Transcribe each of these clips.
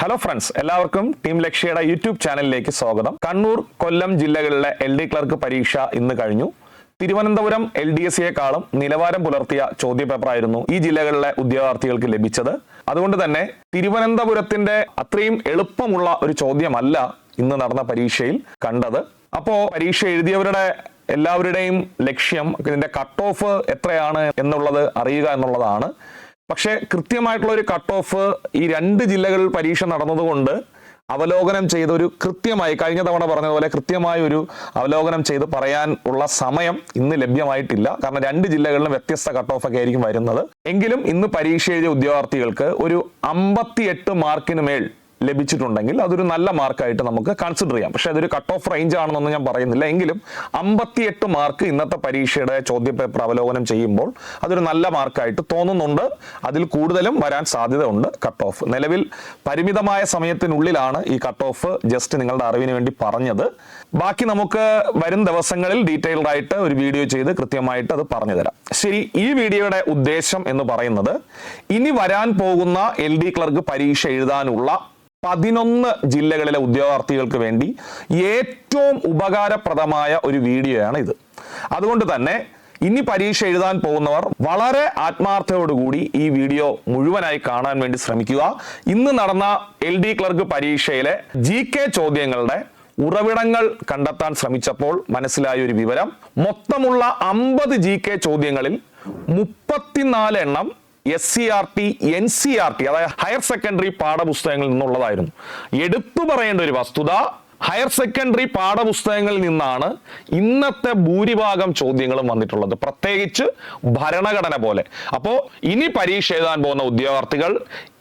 Hello friends എല്ലാവർക്കും team ലക്ഷ്യയുടെ YouTube ചാനലിലേക്ക് സ്വാഗതം. കണ്ണൂർ കൊല്ലം ജില്ലകളിലെ എൽ ഡി ക്ലർക്ക് പരീക്ഷ ഇന്ന് കഴിഞ്ഞു. തിരുവനന്തപുരം എൽ ഡി എസ് സിയെക്കാളും നിലവാരം പുലർത്തിയ ചോദ്യപേപ്പറായിരുന്നു ഈ ജില്ലകളിലെ ഉദ്യോഗാർത്ഥികൾക്ക് ലഭിച്ചത്. അതുകൊണ്ട് തന്നെ തിരുവനന്തപുരത്തിന്റെ അത്രയും എളുപ്പമുള്ള ഒരു ചോദ്യമല്ല ഇന്ന് നടന്ന പരീക്ഷയിൽ കണ്ടത്. അപ്പോ പരീക്ഷ എഴുതിയവരുടെ എല്ലാവരുടെയും ലക്ഷ്യം ഇതിന്റെ കട്ട് ഓഫ് എത്രയാണ് എന്നുള്ളത് അറിയുക എന്നുള്ളതാണ്. പക്ഷേ കൃത്യമായിട്ടുള്ള ഒരു കട്ട് ഓഫ് ഈ രണ്ട് ജില്ലകളിൽ പരീക്ഷ നടന്നതുകൊണ്ട് അവലോകനം ചെയ്ത ഒരു കൃത്യമായി കഴിഞ്ഞ തവണ പറഞ്ഞതുപോലെ കൃത്യമായ ഒരു അവലോകനം ചെയ്ത് പറയാൻ ഉള്ള സമയം ഇന്ന് ലഭ്യമായിട്ടില്ല. കാരണം രണ്ട് ജില്ലകളിലും വ്യത്യസ്ത കട്ട് ഓഫ് ഒക്കെ ആയിരിക്കും വരുന്നത്. എങ്കിലും ഇന്ന് പരീക്ഷ എഴുതിയ ഉദ്യോഗാർത്ഥികൾക്ക് ഒരു അമ്പത്തിയെട്ട് മാർക്കിന് മേൽ ലഭിച്ചിട്ടുണ്ടെങ്കിൽ അതൊരു നല്ല മാർക്കായിട്ട് നമുക്ക് കൺസിഡർ ചെയ്യാം. പക്ഷേ അതൊരു കട്ട് ഓഫ് റേഞ്ച് ആണെന്നൊന്നും ഞാൻ പറയുന്നില്ല. എങ്കിലും അമ്പത്തിയെട്ട് മാർക്ക് ഇന്നത്തെ പരീക്ഷയുടെ ചോദ്യപേപ്പർ അവലോകനം ചെയ്യുമ്പോൾ അതൊരു നല്ല മാർക്കായിട്ട് തോന്നുന്നുണ്ട്. അതിൽ കൂടുതലും വരാൻ സാധ്യതയുണ്ട് കട്ട് ഓഫ് നിലവിൽ പരിമിതമായ സമയത്തിനുള്ളിലാണ് ഈ കട്ട് ഓഫ് ജസ്റ്റ് നിങ്ങളുടെ അറിവിന് വേണ്ടി പറഞ്ഞത്. ബാക്കി നമുക്ക് വരും ദിവസങ്ങളിൽ ഡീറ്റെയിൽഡ് ആയിട്ട് ഒരു വീഡിയോ ചെയ്ത് കൃത്യമായിട്ട് അത് പറഞ്ഞു തരാം. ശരി ഈ വീഡിയോയുടെ ഉദ്ദേശം എന്ന് പറയുന്നത് ഇനി വരാൻ പോകുന്ന എൽ ഡി ക്ലർക്ക് പരീക്ഷ എഴുതാനുള്ള പതിനൊന്ന് ജില്ലകളിലെ ഉദ്യോഗാർത്ഥികൾക്ക് വേണ്ടി ഏറ്റവും ഉപകാരപ്രദമായ ഒരു വീഡിയോയാണ് ഇത്. അതുകൊണ്ട് തന്നെ ഇനി പരീക്ഷ എഴുതാൻ പോകുന്നവർ വളരെ ആത്മാർത്ഥയോടുകൂടി ഈ വീഡിയോ മുഴുവനായി കാണാൻ വേണ്ടി ശ്രമിക്കുക. ഇന്ന് നടന്ന എൽ ഡി ക്ലർക്ക് പരീക്ഷയിലെ ജി കെ ചോദ്യങ്ങളുടെ ഉറവിടങ്ങൾ കണ്ടെത്താൻ ശ്രമിച്ചപ്പോൾ മനസ്സിലായ ഒരു വിവരം. മൊത്തമുള്ള അമ്പത് ജി കെ ചോദ്യങ്ങളിൽ മുപ്പത്തിനാല് എണ്ണം S C R T N C R T അതായത് ഹയർ സെക്കൻഡറി പാഠപുസ്തകങ്ങളിൽ നിന്നുള്ളതായിരുന്നു. എടുത്തു പറയേണ്ട ഒരു വസ്തുത ഹയർ സെക്കൻഡറി പാഠപുസ്തകങ്ങളിൽ നിന്നാണ് ഇന്നത്തെ ഭൂരിഭാഗം ചോദ്യങ്ങളും വന്നിട്ടുള്ളത്. പ്രത്യേകിച്ച് ഭരണഘടന പോലെ. അപ്പോൾ ഇനി പരീക്ഷ എഴുതാൻ പോകുന്ന ഉദ്യോഗാർത്ഥികൾ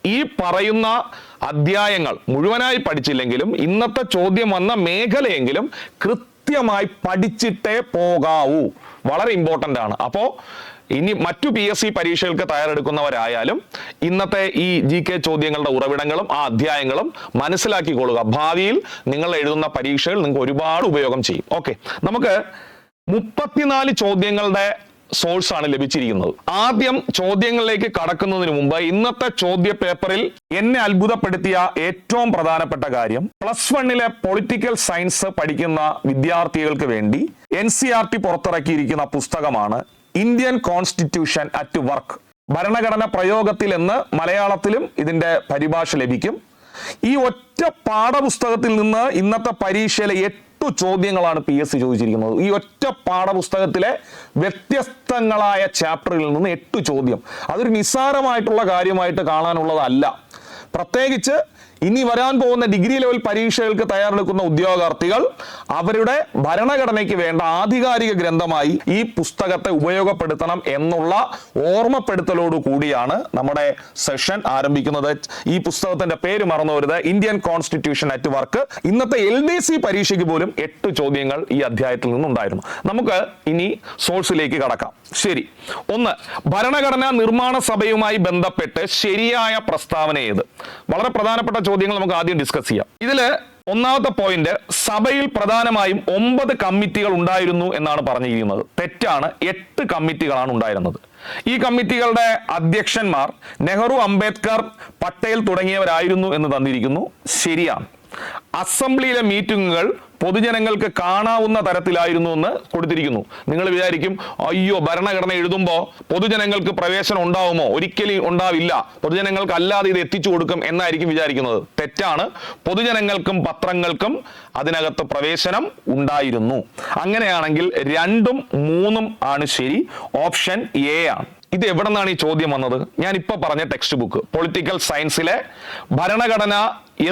ഈ പറയുന്ന അധ്യായങ്ങൾ മുഴുവനായി പഠിച്ചില്ലെങ്കിലും ഇന്നത്തെ ചോദ്യം വന്ന മേഖലയെങ്കിലും കൃത്യമായി പഠിച്ചിട്ടേ പോകാവൂ. വളരെ ഇമ്പോർട്ടന്റ് ആണ്. അപ്പോൾ ഇനി മറ്റു പി എസ് സി പരീക്ഷകൾക്ക് തയ്യാറെടുക്കുന്നവരായാലും ഇന്നത്തെ ഈ ജി കെ ചോദ്യങ്ങളുടെ ഉറവിടങ്ങളും ആ അധ്യായങ്ങളും മനസ്സിലാക്കിക്കൊള്ളുക. ഭാവിയിൽ നിങ്ങൾ എഴുതുന്ന പരീക്ഷകൾ നിങ്ങൾക്ക് ഒരുപാട് ഉപയോഗം ചെയ്യും. ഓക്കെ നമുക്ക് മുപ്പത്തിനാല് ചോദ്യങ്ങളുടെ സോഴ്സ് ആണ് ലഭിച്ചിരിക്കുന്നത്. ആദ്യം ചോദ്യങ്ങളിലേക്ക് കടക്കുന്നതിന് മുമ്പ് ഇന്നത്തെ ചോദ്യ പേപ്പറിൽ എന്നെ അത്ഭുതപ്പെടുത്തിയ ഏറ്റവും പ്രധാനപ്പെട്ട കാര്യം പ്ലസ് വണ്ണിലെ പൊളിറ്റിക്കൽ സയൻസ് പഠിക്കുന്ന വിദ്യാർത്ഥികൾക്ക് വേണ്ടി എൻ സി ആർ ടി പുറത്തിറക്കിയിരിക്കുന്ന പുസ്തകമാണ് ഇന്ത്യൻ കോൺസ്റ്റിറ്റ്യൂഷൻ അറ്റ് വർക്ക് ഭരണഘടന പ്രയോഗത്തിൽ എന്ന് മലയാളത്തിലും ഇതിന്റെ പരിഭാഷ ലഭിക്കും. ഈ ഒറ്റ പാഠപുസ്തകത്തിൽ നിന്ന് ഇന്നത്തെ പരീക്ഷയിലെ എട്ടു ചോദ്യങ്ങളാണ് പി എസ് സി ചോദിച്ചിരിക്കുന്നത്. ഈ ഒറ്റ പാഠപുസ്തകത്തിലെ വ്യത്യസ്തങ്ങളായ ചാപ്റ്ററിൽ നിന്ന് എട്ട് ചോദ്യം. അതൊരു നിസ്സാരമായിട്ടുള്ള കാര്യമായിട്ട് കാണാനുള്ളതല്ല. പ്രത്യേകിച്ച് ഇനി വരാൻ പോകുന്ന ഡിഗ്രി ലെവൽ പരീക്ഷകൾക്ക് തയ്യാറെടുക്കുന്ന ഉദ്യോഗാർത്ഥികൾ അവരുടെ ഭരണഘടനയ്ക്ക് വേണ്ട ആധികാരിക ഗ്രന്ഥമായി ഈ പുസ്തകത്തെ ഉപയോഗപ്പെടുത്തണം എന്നുള്ള ഓർമ്മപ്പെടുത്തലോട് കൂടിയാണ് നമ്മുടെ സെഷൻ ആരംഭിക്കുന്നത്. ഈ പുസ്തകത്തിന്റെ പേര് മറന്നു വരുത് ഇന്ത്യൻ കോൺസ്റ്റിറ്റ്യൂഷൻ അറ്റ് വർക്ക്. ഇന്നത്തെ എൽ ഡി സി പരീക്ഷയ്ക്ക് പോലും എട്ട് ചോദ്യങ്ങൾ ഈ അധ്യായത്തിൽ നിന്നുണ്ടായിരുന്നു. നമുക്ക് ഇനി സോഴ്സിലേക്ക് കടക്കാം. ശരി. ഒന്ന് ഭരണഘടനാ നിർമ്മാണ സഭയുമായി ബന്ധപ്പെട്ട് ശരിയായ പ്രസ്താവന ഏത്? വളരെ പ്രധാനപ്പെട്ട ചോദ്യങ്ങൾ നമുക്ക് ആദ്യം ഡിസ്കസ് ചെയ്യാം. ഇതിൽ ഒന്നാമത്തെ പോയിന്റ് സഭയിൽ പ്രധാനമായും ഒമ്പത് കമ്മിറ്റികൾ ഉണ്ടായിരുന്നു എന്നാണ് പറഞ്ഞിരിക്കുന്നത്. തെറ്റാണ് എട്ട് കമ്മിറ്റികളാണ് ഉണ്ടായിരുന്നത്. ഈ കമ്മിറ്റികളുടെ അധ്യക്ഷന്മാർ നെഹ്റു അംബേദ്കർ പട്ടേൽ തുടങ്ങിയവരായിരുന്നു എന്ന് തന്നിരിക്കുന്നു. ശരിയാണ്. അസംബ്ലിയിലെ മീറ്റിങ്ങുകൾ പൊതുജനങ്ങൾക്ക് കാണാവുന്ന തരത്തിലായിരുന്നു എന്ന് കൊടുത്തിരിക്കുന്നു. നിങ്ങൾ വിചാരിക്കും അയ്യോ ഭരണഘടന എഴുതുമ്പോൾ പൊതുജനങ്ങൾക്ക് പ്രവേശനം ഉണ്ടാവുമോ? ഒരിക്കലും ഉണ്ടാവില്ല. പൊതുജനങ്ങൾക്ക് അല്ലാതെ ഇത് എത്തിച്ചു കൊടുക്കും എന്നായിരിക്കും വിചാരിക്കുന്നത്. തെറ്റാണ്. പൊതുജനങ്ങൾക്കും പത്രങ്ങൾക്കും അതിനകത്ത് പ്രവേശനം ഉണ്ടായിരുന്നു. അങ്ങനെയാണെങ്കിൽ രണ്ടും മൂന്നും ആണ് ശരി. ഓപ്ഷൻ എ ആണ്. ഇത് എവിടെ നിന്നാണ് ഈ ചോദ്യം വന്നത്? ഞാൻ ഇപ്പൊ പറഞ്ഞ ടെക്സ്റ്റ് ബുക്ക് പൊളിറ്റിക്കൽ സയൻസിലെ ഭരണഘടന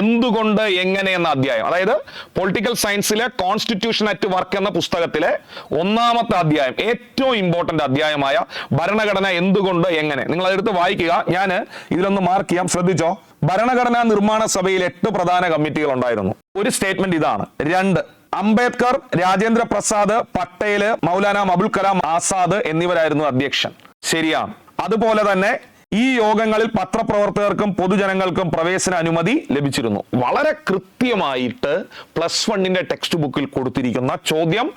എന്തുകൊണ്ട് എങ്ങനെ എന്ന അധ്യായം. അതായത് പൊളിറ്റിക്കൽ സയൻസിലെ കോൺസ്റ്റിറ്റ്യൂഷൻ അറ്റ് വർക്ക് എന്ന പുസ്തകത്തിലെ ഒന്നാമത്തെ അധ്യായം ഏറ്റവും ഇമ്പോർട്ടന്റ് അധ്യായമായ ഭരണഘടന എന്തുകൊണ്ട് എങ്ങനെ. നിങ്ങൾ അതെടുത്ത് വായിക്കുക. ഞാൻ ഇതിലൊന്ന് മാർക്ക് ചെയ്യാം. ശ്രദ്ധിച്ചോ? ഭരണഘടനാ നിർമ്മാണ സഭയിൽ എട്ട് പ്രധാന കമ്മിറ്റികൾ ഉണ്ടായിരുന്നു. ഒരു സ്റ്റേറ്റ്മെന്റ് ഇതാണ്. രണ്ട് അംബേദ്കർ രാജേന്ദ്ര പ്രസാദ് പട്ടേൽ മൗലാന അബുൽ കലാം ആസാദ് എന്നിവരായിരുന്നു അധ്യക്ഷൻ. ശരിയാണ് അതുപോലെ തന്നെ ഈ യോഗങ്ങളിൽ പത്രപ്രവർത്തകർക്കും പൊതുജനങ്ങൾക്കും പ്രവേശന അനുമതി ലഭിച്ചിരുന്നു. വളരെ കൃത്യമായിട്ട് പ്ലസ് വണ്ണിന്റെ ടെക്സ്റ്റ് ബുക്കിൽ കൊടുത്തിരിക്കുന്ന ചോദ്യം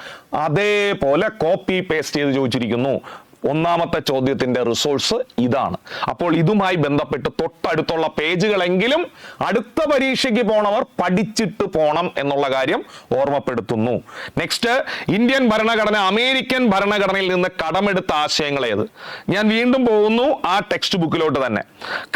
അതേപോലെ കോപ്പി പേസ്റ്റ് ചെയ്ത് ചോദിച്ചിരിക്കുന്നു. ഒന്നാമത്തെ ചോദ്യത്തിന്റെ റിസോഴ്സ് ഇതാണ്. അപ്പോൾ ഇതുമായി ബന്ധപ്പെട്ട് തൊട്ടടുത്തുള്ള പേജുകളെങ്കിലും അടുത്ത പരീക്ഷയ്ക്ക് പോണവർ പഠിച്ചിട്ട് പോണം എന്നുള്ള കാര്യം ഓർമ്മപ്പെടുത്തുന്നു. നെക്സ്റ്റ് ഇന്ത്യൻ ഭരണഘടന അമേരിക്കൻ ഭരണഘടനയിൽ നിന്ന് കടമെടുത്ത ആശയങ്ങൾ ഏത്? ഞാൻ വീണ്ടും പോകുന്നു ആ ടെക്സ്റ്റ് ബുക്കിലോട്ട് തന്നെ.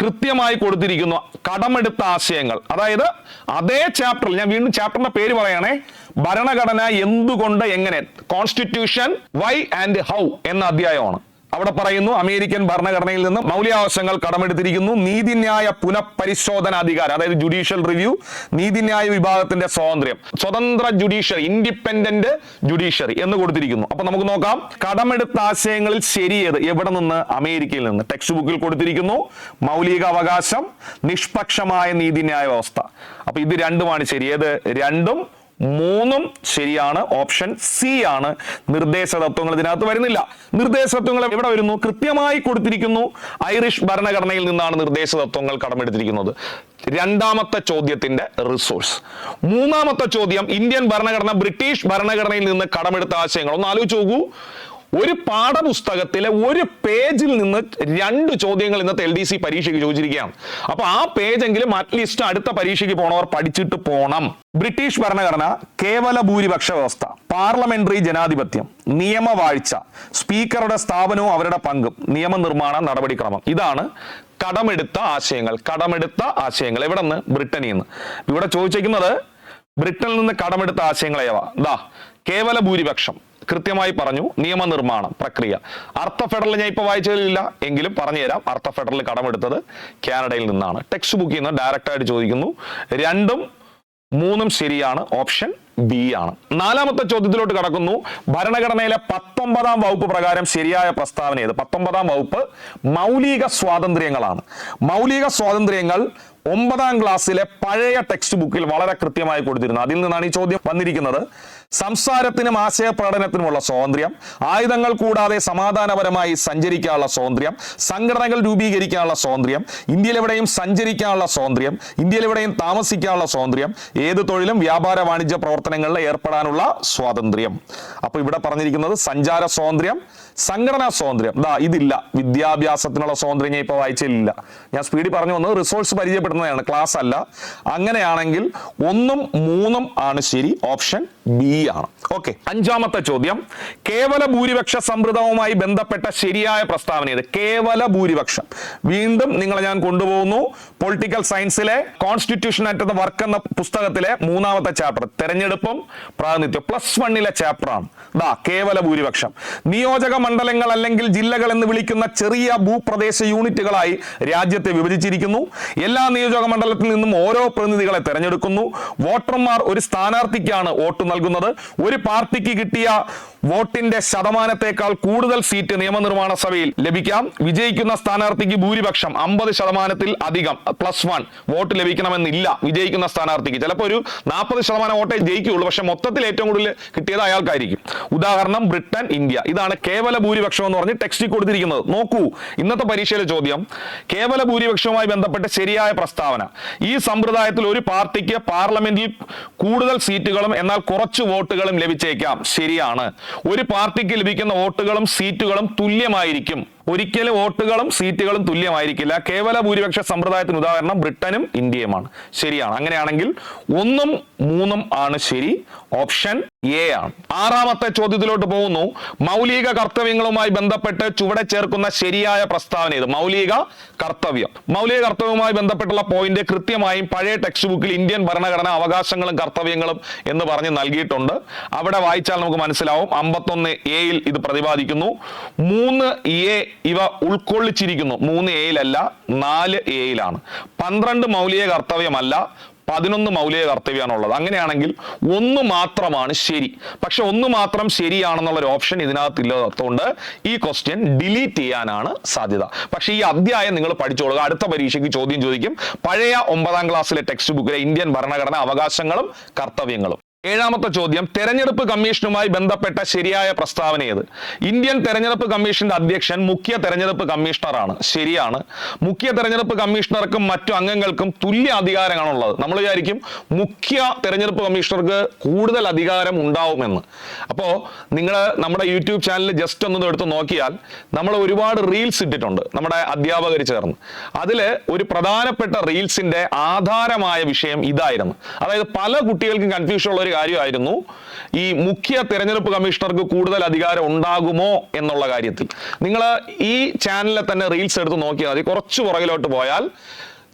കൃത്യമായി കൊടുത്തിരിക്കുന്നു കടമെടുത്ത ആശയങ്ങൾ. അതായത് അതേ ചാപ്റ്ററിൽ ഞാൻ വീണ്ടും ചാപ്റ്ററിന്റെ പേര് പറയണേ. ഭരണഘടന എന്തുകൊണ്ട് എങ്ങനെ? കോൺസ്റ്റിറ്റ്യൂഷൻ വൈ ആൻഡ് ഹൗ എന്ന അധ്യായമാണ്. അവിടെ പറയുന്നു അമേരിക്കൻ ഭരണഘടനയിൽ നിന്ന് മൗലികാവകാശങ്ങൾ കടമെടുത്തിരിക്കുന്നു. നീതിന്യായ പുനഃപരിശോധന അധികാരം അതായത് ജുഡീഷ്യൽ റിവ്യൂ നീതിന്യായ വിഭാഗത്തിന്റെ സ്വാതന്ത്ര്യം. സ്വതന്ത്ര ജുഡീഷ്യറി ഇൻഡിപെൻഡന്റ് ജുഡീഷ്യറി എന്ന് കൊടുത്തിരിക്കുന്നു. അപ്പൊ നമുക്ക് നോക്കാം കടമെടുത്ത ആശയങ്ങളിൽ ശരിയത് എവിടെ നിന്ന്? അമേരിക്കയിൽ നിന്ന്. ടെക്സ്റ്റ് ബുക്കിൽ കൊടുത്തിരിക്കുന്നു മൗലിക അവകാശം നിഷ്പക്ഷമായ നീതിന്യായ വ്യവസ്ഥ. അപ്പൊ ഇത് രണ്ടുമാണ് ശരി. രണ്ടും മൂന്നും ശരിയാണ്. ഓപ്ഷൻ സി ആണ്. നിർദ്ദേശ തത്വങ്ങൾ ഇതിനകത്ത് വരുന്നില്ല. നിർദ്ദേശ തത്വങ്ങൾ എവിടെ വരുന്നു? കൃത്യമായി കൊടുത്തിരിക്കുന്നു ഐറിഷ് ഭരണഘടനയിൽ നിന്നാണ് നിർദ്ദേശ തത്വങ്ങൾ കടമെടുത്തിരിക്കുന്നത്. രണ്ടാമത്തെ ചോദ്യത്തിന്റെ റിസോഴ്സ് മൂന്നാമത്തെ ചോദ്യം ഇന്ത്യൻ ഭരണഘടന ബ്രിട്ടീഷ് ഭരണഘടനയിൽ നിന്ന് കടമെടുത്ത ആശയങ്ങൾ. ഒന്ന് ആലോചിച്ച് നോക്കൂ. ഒരു പാഠപുസ്തകത്തിലെ ഒരു പേജിൽ നിന്ന് രണ്ട് ചോദ്യങ്ങൾ ഇന്നത്തെ എൽ ഡി സി പരീക്ഷയ്ക്ക് ചോദിച്ചിരിക്കുകയാണ്. അപ്പൊ ആ പേജെങ്കിലും അറ്റ്ലീസ്റ്റ് അടുത്ത പരീക്ഷയ്ക്ക് പോണവർ പഠിച്ചിട്ട് പോണം. ബ്രിട്ടീഷ് ഭരണഘടന കേവല ഭൂരിപക്ഷ വ്യവസ്ഥ പാർലമെന്ററി ജനാധിപത്യം നിയമവാഴ്ച സ്പീക്കറുടെ സ്ഥാപനവും അവരുടെ പങ്കും നിയമനിർമ്മാണ നടപടിക്രമം. ഇതാണ് കടമെടുത്ത ആശയങ്ങൾ കടമെടുത്ത ആശയങ്ങൾ. എവിടെ നിന്ന് ബ്രിട്ടനിൽ നിന്ന് ഇവിടെ ചോദിച്ചേക്കുന്നത് ബ്രിട്ടനിൽ നിന്ന് കടമെടുത്ത ആശയങ്ങളേവ? ദാ കേവല ഭൂരിപക്ഷം. കൃത്യമായി പറഞ്ഞു നിയമനിർമ്മാണം പ്രക്രിയ. അർത്ഥ ഫെഡറൽ ഞാൻ ഇപ്പോൾ വായിച്ചതിലില്ല. എങ്കിലും പറഞ്ഞുതരാം അർത്ഥ ഫെഡറൽ കടമെടുത്തത് കാനഡയിൽ നിന്നാണ്. ടെക്സ്റ്റ് ബുക്കിൽ നിന്ന് ഡയറക്റ്റ് ആയിട്ട് ചോദിക്കുന്നു. രണ്ടും മൂന്നും ശരിയാണ്. ഓപ്ഷൻ ബി ആണ്. നാലാമത്തെ ചോദ്യത്തിലോട്ട് കടക്കുന്നു. ഭരണഘടനയിലെ പത്തൊമ്പതാം വകുപ്പ് പ്രകാരം ശരിയായ പ്രസ്താവന ഏത്? പത്തൊമ്പതാം വകുപ്പ് മൗലിക സ്വാതന്ത്ര്യങ്ങളാണ്. മൗലിക സ്വാതന്ത്ര്യങ്ങൾ ഒമ്പതാം ക്ലാസ്സിലെ പഴയ ടെക്സ്റ്റ് ബുക്കിൽ വളരെ കൃത്യമായി കൊടുത്തിരുന്നു. അതിൽ നിന്നാണ് ഈ ചോദ്യം വന്നിരിക്കുന്നത്. സംസാരത്തിനും ആശയപ്രകടനത്തിനുമുള്ള സ്വാതന്ത്ര്യം ആയുധങ്ങൾ കൂടാതെ സമാധാനപരമായി സഞ്ചരിക്കാനുള്ള സ്വാതന്ത്ര്യം സംഘടനകൾ രൂപീകരിക്കാനുള്ള സ്വാതന്ത്ര്യം ഇന്ത്യയിലെവിടെയും സഞ്ചരിക്കാനുള്ള സ്വാതന്ത്ര്യം ഇന്ത്യയിലെവിടെയും താമസിക്കാനുള്ള സ്വാതന്ത്ര്യം ഏത് തൊഴിലും വ്യാപാര വാണിജ്യ പ്രവർത്തനങ്ങളിൽ ഏർപ്പെടാനുള്ള സ്വാതന്ത്ര്യം. അപ്പോൾ ഇവിടെ പറഞ്ഞിരിക്കുന്നത് സഞ്ചാര സ്വാതന്ത്ര്യം സംഘടനാ സ്വാതന്ത്ര്യം. ദാ ഇതില്ല. വിദ്യാഭ്യാസത്തിനുള്ള സ്വാതന്ത്ര്യം ഞാൻ ഇപ്പോൾ വായിച്ചില്ല. ഞാൻ സ്പീഡിൽ പറഞ്ഞു വന്നത് റിസോഴ്സ് പരിചയപ്പെടുന്നതാണ് ക്ലാസ് അല്ല അങ്ങനെയാണെങ്കിൽ ഒന്നും മൂന്നും ആണ് ശരി. ഓപ്ഷൻ ബി ആണ് ഓക്കെ. അഞ്ചാമത്തെ ചോദ്യം. കേവല ഭൂരിപക്ഷ സമ്പ്രദായവുമായി ബന്ധപ്പെട്ട ശരിയായ പ്രസ്താവന ഇത് കേവല ഭൂരിപക്ഷം. വീണ്ടും നിങ്ങളെ ഞാൻ കൊണ്ടുപോകുന്നു. പൊളിറ്റിക്കൽ സയൻസിലെ കോൺസ്റ്റിറ്റ്യൂഷൻ അറ്റ് ദ വർക്ക് എന്ന പുസ്തകത്തിലെ മൂന്നാമത്തെ ചാപ്റ്റർ തെരഞ്ഞെടുപ്പും പ്രാതിനിധ്യം പ്ലസ് വണ്ണിലെ ചാപ്റ്റർ ആണ്. ദാ കേവല ഭൂരിപക്ഷം. നിയോജക മണ്ഡലങ്ങൾ അല്ലെങ്കിൽ ജില്ലകൾ എന്ന് വിളിക്കുന്ന ചെറിയ ഭൂപ്രദേശ യൂണിറ്റുകളായി രാജ്യത്തെ വിഭജിച്ചിരിക്കുന്നു. എല്ലാ നിയോജക മണ്ഡലത്തിൽ നിന്നും ഓരോ പ്രതിനിധികളെ തെരഞ്ഞെടുക്കുന്നു. വോട്ടർമാർ ഒരു സ്ഥാനാർത്ഥിക്കാണ് വോട്ട് നൽകുന്നത്. ഒരു പാർട്ടിക്ക് കിട്ടിയ വോട്ടിന്റെ ശതമാനത്തെക്കാൾ കൂടുതൽ സീറ്റ് നിയമനിർമ്മാണ സഭയിൽ ലഭിക്കാം. വിജയിക്കുന്ന സ്ഥാനാർത്ഥിക്ക് ഭൂരിപക്ഷം അമ്പത് ശതമാനത്തിൽ അധികം പ്ലസ് വൺ വോട്ട് ലഭിക്കണമെന്നില്ല വിജയിക്കുന്ന സ്ഥാനാർത്ഥിക്ക്. ചിലപ്പോൾ ഒരു നാൽപ്പത് ശതമാനം വോട്ടേ ജയിക്കുകയുള്ളൂ പക്ഷെ മൊത്തത്തിൽ ഏറ്റവും കൂടുതൽ കിട്ടിയത് അയാൾക്കായിരിക്കും. ഉദാഹരണം ബ്രിട്ടൻ ഇന്ത്യ. ഇതാണ് കേവല ഭൂരിപക്ഷം എന്ന് പറഞ്ഞ് ടെക്സ്റ്റിൽ കൊടുത്തിരിക്കുന്നത്. നോക്കൂ ഇന്നത്തെ പരീക്ഷയിലെ ചോദ്യം. കേവല ഭൂരിപക്ഷവുമായി ബന്ധപ്പെട്ട് ശരിയായ പ്രസ്താവന. ഈ സമ്പ്രദായത്തിൽ ഒരു പാർട്ടിക്ക് പാർലമെന്റിൽ കൂടുതൽ സീറ്റുകളും എന്നാൽ കുറച്ച് വോട്ടുകളും ലഭിച്ചേക്കാം. ശരിയാണ്. ഒരു പാർട്ടിക്ക് ലഭിക്കുന്ന വോട്ടുകളും സീറ്റുകളും തുല്യമായിരിക്കും. ഒരിക്കലും വോട്ടുകളും സീറ്റുകളും തുല്യമായിരിക്കില്ല. കേവല ഭൂരിപക്ഷ സമ്പ്രദായത്തിന് ഉദാഹരണം ബ്രിട്ടനും ഇന്ത്യയുമാണ്. ശരിയാണ്. അങ്ങനെയാണെങ്കിൽ ഒന്നും മൂന്നും ആണ് ശരി. ഓപ്ഷൻ എ ആണ്. ആറാമത്തെ ചോദ്യത്തിലോട്ട് പോകുന്നു. മൗലിക കർത്തവ്യങ്ങളുമായി ബന്ധപ്പെട്ട് ചുവടെ ചേർക്കുന്ന ശരിയായ പ്രസ്താവന ഇത് മൗലിക കർത്തവ്യം. മൗലിക കർത്തവ്യവുമായി ബന്ധപ്പെട്ടുള്ള പോയിന്റ് കൃത്യമായും പഴയ ടെക്സ്റ്റ് ബുക്കിൽ ഇന്ത്യൻ ഭരണഘടന അവകാശങ്ങളും കർത്തവ്യങ്ങളും എന്ന് പറഞ്ഞ് നൽകിയിട്ടുണ്ട്. അവിടെ വായിച്ചാൽ നമുക്ക് മനസ്സിലാവും. അമ്പത്തൊന്ന് എയിൽ ഇത് പ്രതിപാദിക്കുന്നു. മൂന്ന് എ ഇവ ഉൾക്കൊള്ളിച്ചിരിക്കുന്നു. മൂന്ന് എയിലല്ല നാല് എയിലാണ്. പന്ത്രണ്ട് മൗലിക കർത്തവ്യമല്ല പതിനൊന്ന് മൗലിക കർത്തവ്യമാണുള്ളത്. അങ്ങനെയാണെങ്കിൽ ഒന്ന് മാത്രമാണ് ശരി. പക്ഷെ ഒന്ന് മാത്രം ശരിയാണെന്നുള്ള ഒരു ഓപ്ഷൻ ഇതിനകത്ത് ഇല്ലാത്തതുകൊണ്ട് ഈ ക്വസ്റ്റ്യൻ ഡിലീറ്റ് ചെയ്യാനാണ് സാധ്യത. പക്ഷെ ഈ അധ്യായം നിങ്ങൾ പഠിച്ചോളുക അടുത്ത പരീക്ഷയ്ക്ക് ചോദ്യം ചോദിക്കും. പഴയ ഒമ്പതാം ക്ലാസ്സിലെ ടെക്സ്റ്റ് ബുക്കിലെ ഇന്ത്യൻ ഭരണഘടന അവകാശങ്ങളും കർത്തവ്യങ്ങളും. ഏഴാമത്തെ ചോദ്യം തെരഞ്ഞെടുപ്പ് കമ്മീഷനുമായി ബന്ധപ്പെട്ട ശരിയായ പ്രസ്താവന ഏത്? ഇന്ത്യൻ തെരഞ്ഞെടുപ്പ് കമ്മീഷന്റെ അധ്യക്ഷൻ മുഖ്യ തെരഞ്ഞെടുപ്പ് കമ്മീഷണറാണ്. ശരിയാണ്. മുഖ്യ തെരഞ്ഞെടുപ്പ് കമ്മീഷണർക്കും മറ്റു അംഗങ്ങൾക്കും തുല്യ അധികാരമാണുള്ളത് നമ്മൾ വിചാരിക്കും മുഖ്യ തെരഞ്ഞെടുപ്പ് കമ്മീഷണർക്ക് കൂടുതൽ അധികാരം ഉണ്ടാവുമെന്ന് അപ്പോൾ നിങ്ങൾ നമ്മുടെ യൂട്യൂബ് ചാനലിൽ ജസ്റ്റ് ഒന്ന് എടുത്ത് നോക്കിയാൽ നമ്മൾ ഒരുപാട് റീൽസ് ഇട്ടിട്ടുണ്ട് നമ്മുടെ അധ്യാപകർ ചേർന്ന്. അതിൽ ഒരു പ്രധാനപ്പെട്ട റീൽസിന്റെ ആധാരമായ വിഷയം ഇതായിരുന്നു. അതായത് പല കുട്ടികൾക്കും കൺഫ്യൂഷൻ ഉള്ള ഒരു കാര്യമായിരുന്നു. ഈ മുഖ്യ തിരഞ്ഞെടുപ്പ് കമ്മീഷണർക്ക് കൂടുതൽ അധികാരം ഉണ്ടാകുമോ എന്നുള്ള കാര്യത്തിൽ. നിങ്ങൾ ഈ ചാനലിൽ തന്നെ റീൽസ് എടുത്ത് നോക്കിയാൽ മതി. കുറച്ച് പുറകിലോട്ട് പോയാൽ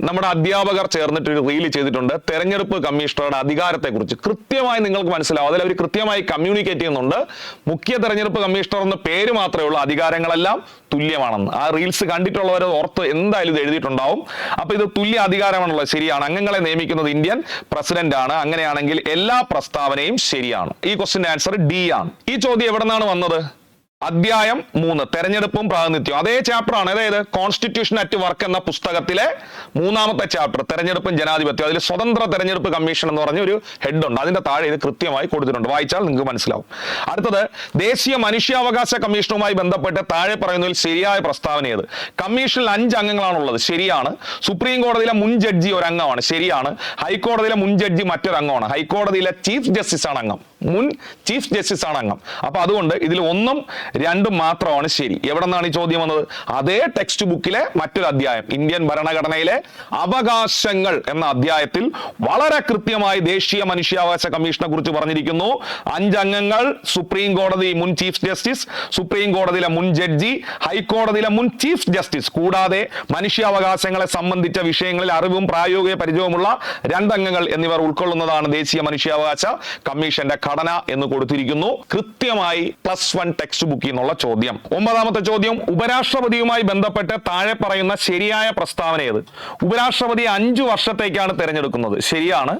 നമ്മുടെ അധ്യാപകർ ചേർന്നിട്ട് ഒരു റീൽ ചെയ്തിട്ടുണ്ട്. തെരഞ്ഞെടുപ്പ് കമ്മീഷണറുടെ അധികാരത്തെക്കുറിച്ച്. കൃത്യമായി നിങ്ങൾക്ക് മനസ്സിലാവും. അതിൽ അവർ കൃത്യമായി കമ്മ്യൂണിക്കേറ്റ് ചെയ്യുന്നുണ്ട്. മുഖ്യ തെരഞ്ഞെടുപ്പ് കമ്മീഷണർ എന്ന പേര് മാത്രമേ ഉള്ളൂ. അധികാരങ്ങളെല്ലാം തുല്യമാണെന്ന്. ആ റീൽസ് കണ്ടിട്ടുള്ളവർ ഓർത്ത് എന്തായാലും ഇത് എഴുതിയിട്ടുണ്ടാവും. അപ്പോൾ ഇത് തുല്യ അധികാരമാണുള്ളത്. ശരിയാണ്. അംഗങ്ങളെ നിയമിക്കുന്നത് ഇന്ത്യൻ പ്രസിഡന്റ് ആണ് അങ്ങനെയാണെങ്കിൽ എല്ലാ പ്രസ്താവനയും ശരിയാണ്. ഈ ക്വസ്റ്റിന്റെ ആൻസർ ഡി ആണ്. ഈ ചോദ്യം എവിടെ നിന്നാണ് വന്നത്? അധ്യായം മൂന്ന്. തെരഞ്ഞെടുപ്പും പ്രാതിനിധ്യവും. അതേ ചാപ്റ്റർ ആണ്. അതായത് കോൺസ്റ്റിറ്റ്യൂഷൻ അറ്റ് വർക്ക് എന്ന പുസ്തകത്തിലെ മൂന്നാമത്തെ ചാപ്റ്റർ തെരഞ്ഞെടുപ്പും ജനാധിപത്യവും. അതിൽ സ്വതന്ത്ര തെരഞ്ഞെടുപ്പ് കമ്മീഷൻ എന്ന് പറഞ്ഞ ഒരു ഹെഡ് ഉണ്ട്. അതിന്റെ താഴെ ഇത് കൃത്യമായി കൊടുത്തിട്ടുണ്ട്. വായിച്ചാൽ നിങ്ങൾക്ക് മനസ്സിലാവും. അടുത്തത് ദേശീയ മനുഷ്യാവകാശ കമ്മീഷനുമായി ബന്ധപ്പെട്ട് താഴെ പറയുന്നതിൽ ശരിയായ പ്രസ്താവന ഏത്? കമ്മീഷനിൽ അഞ്ച് അംഗങ്ങളാണുള്ളത്. ശരിയാണ്. സുപ്രീം കോടതിയിലെ മുൻ ജഡ്ജി ഒരു അംഗമാണ് ശരിയാണ്. ഹൈക്കോടതിയിലെ മുൻ ജഡ്ജി മറ്റൊരു അംഗമാണ് ഹൈക്കോടതിയിലെ ചീഫ് ജസ്റ്റിസ് ആണ് അംഗം. മുൻ ചീഫ് ജസ്റ്റിസ് ആണ് അംഗം അപ്പൊ അതുകൊണ്ട് ഇതിൽ ഒന്നും രണ്ടും മാത്രമാണ് ശരി. എവിടെ നിന്നാണ് ഈ ചോദ്യം വന്നത്? അതേ ടെക്സ്റ്റ് ബുക്കിലെ മറ്റൊരു അധ്യായം ഇന്ത്യൻ ഭരണഘടനയിലെ അവകാശങ്ങൾ എന്ന അധ്യായത്തിൽ വളരെ കൃത്യമായി ദേശീയ മനുഷ്യാവകാശ കമ്മീഷനെ കുറിച്ച് പറഞ്ഞിരിക്കുന്നു. അഞ്ചംഗങ്ങൾ സുപ്രീം കോടതി മുൻ ചീഫ് ജസ്റ്റിസ് സുപ്രീം കോടതിയിലെ മുൻ ജഡ്ജി ഹൈക്കോടതിയിലെ മുൻ ചീഫ് ജസ്റ്റിസ്. കൂടാതെ മനുഷ്യാവകാശങ്ങളെ സംബന്ധിച്ച വിഷയങ്ങളിൽ അറിവും പ്രായോഗിക പരിചയവുമുള്ള രണ്ടംഗങ്ങൾ എന്നിവർ ഉൾക്കൊള്ളുന്നതാണ് ദേശീയ മനുഷ്യാവകാശ കമ്മീഷന്റെ ഘടന എന്ന് കൊടുത്തിരിക്കുന്നു. കൃത്യമായി പ്ലസ് വൺ ടെക്സ്റ്റ് ബുക്കിൽ നിന്നുള്ള ചോദ്യം. ഒമ്പതാമത്തെ ചോദ്യം ഉപരാഷ്ട്രപതിയുമായി ബന്ധപ്പെട്ട് താഴെ പറയുന്ന ശരിയായ പ്രസ്താവന ഏത്? ഉപരാഷ്ട്രപതി അഞ്ചു വർഷത്തേക്കാണ് തിരഞ്ഞെടുക്കുന്നത്. ശരിയാണ്.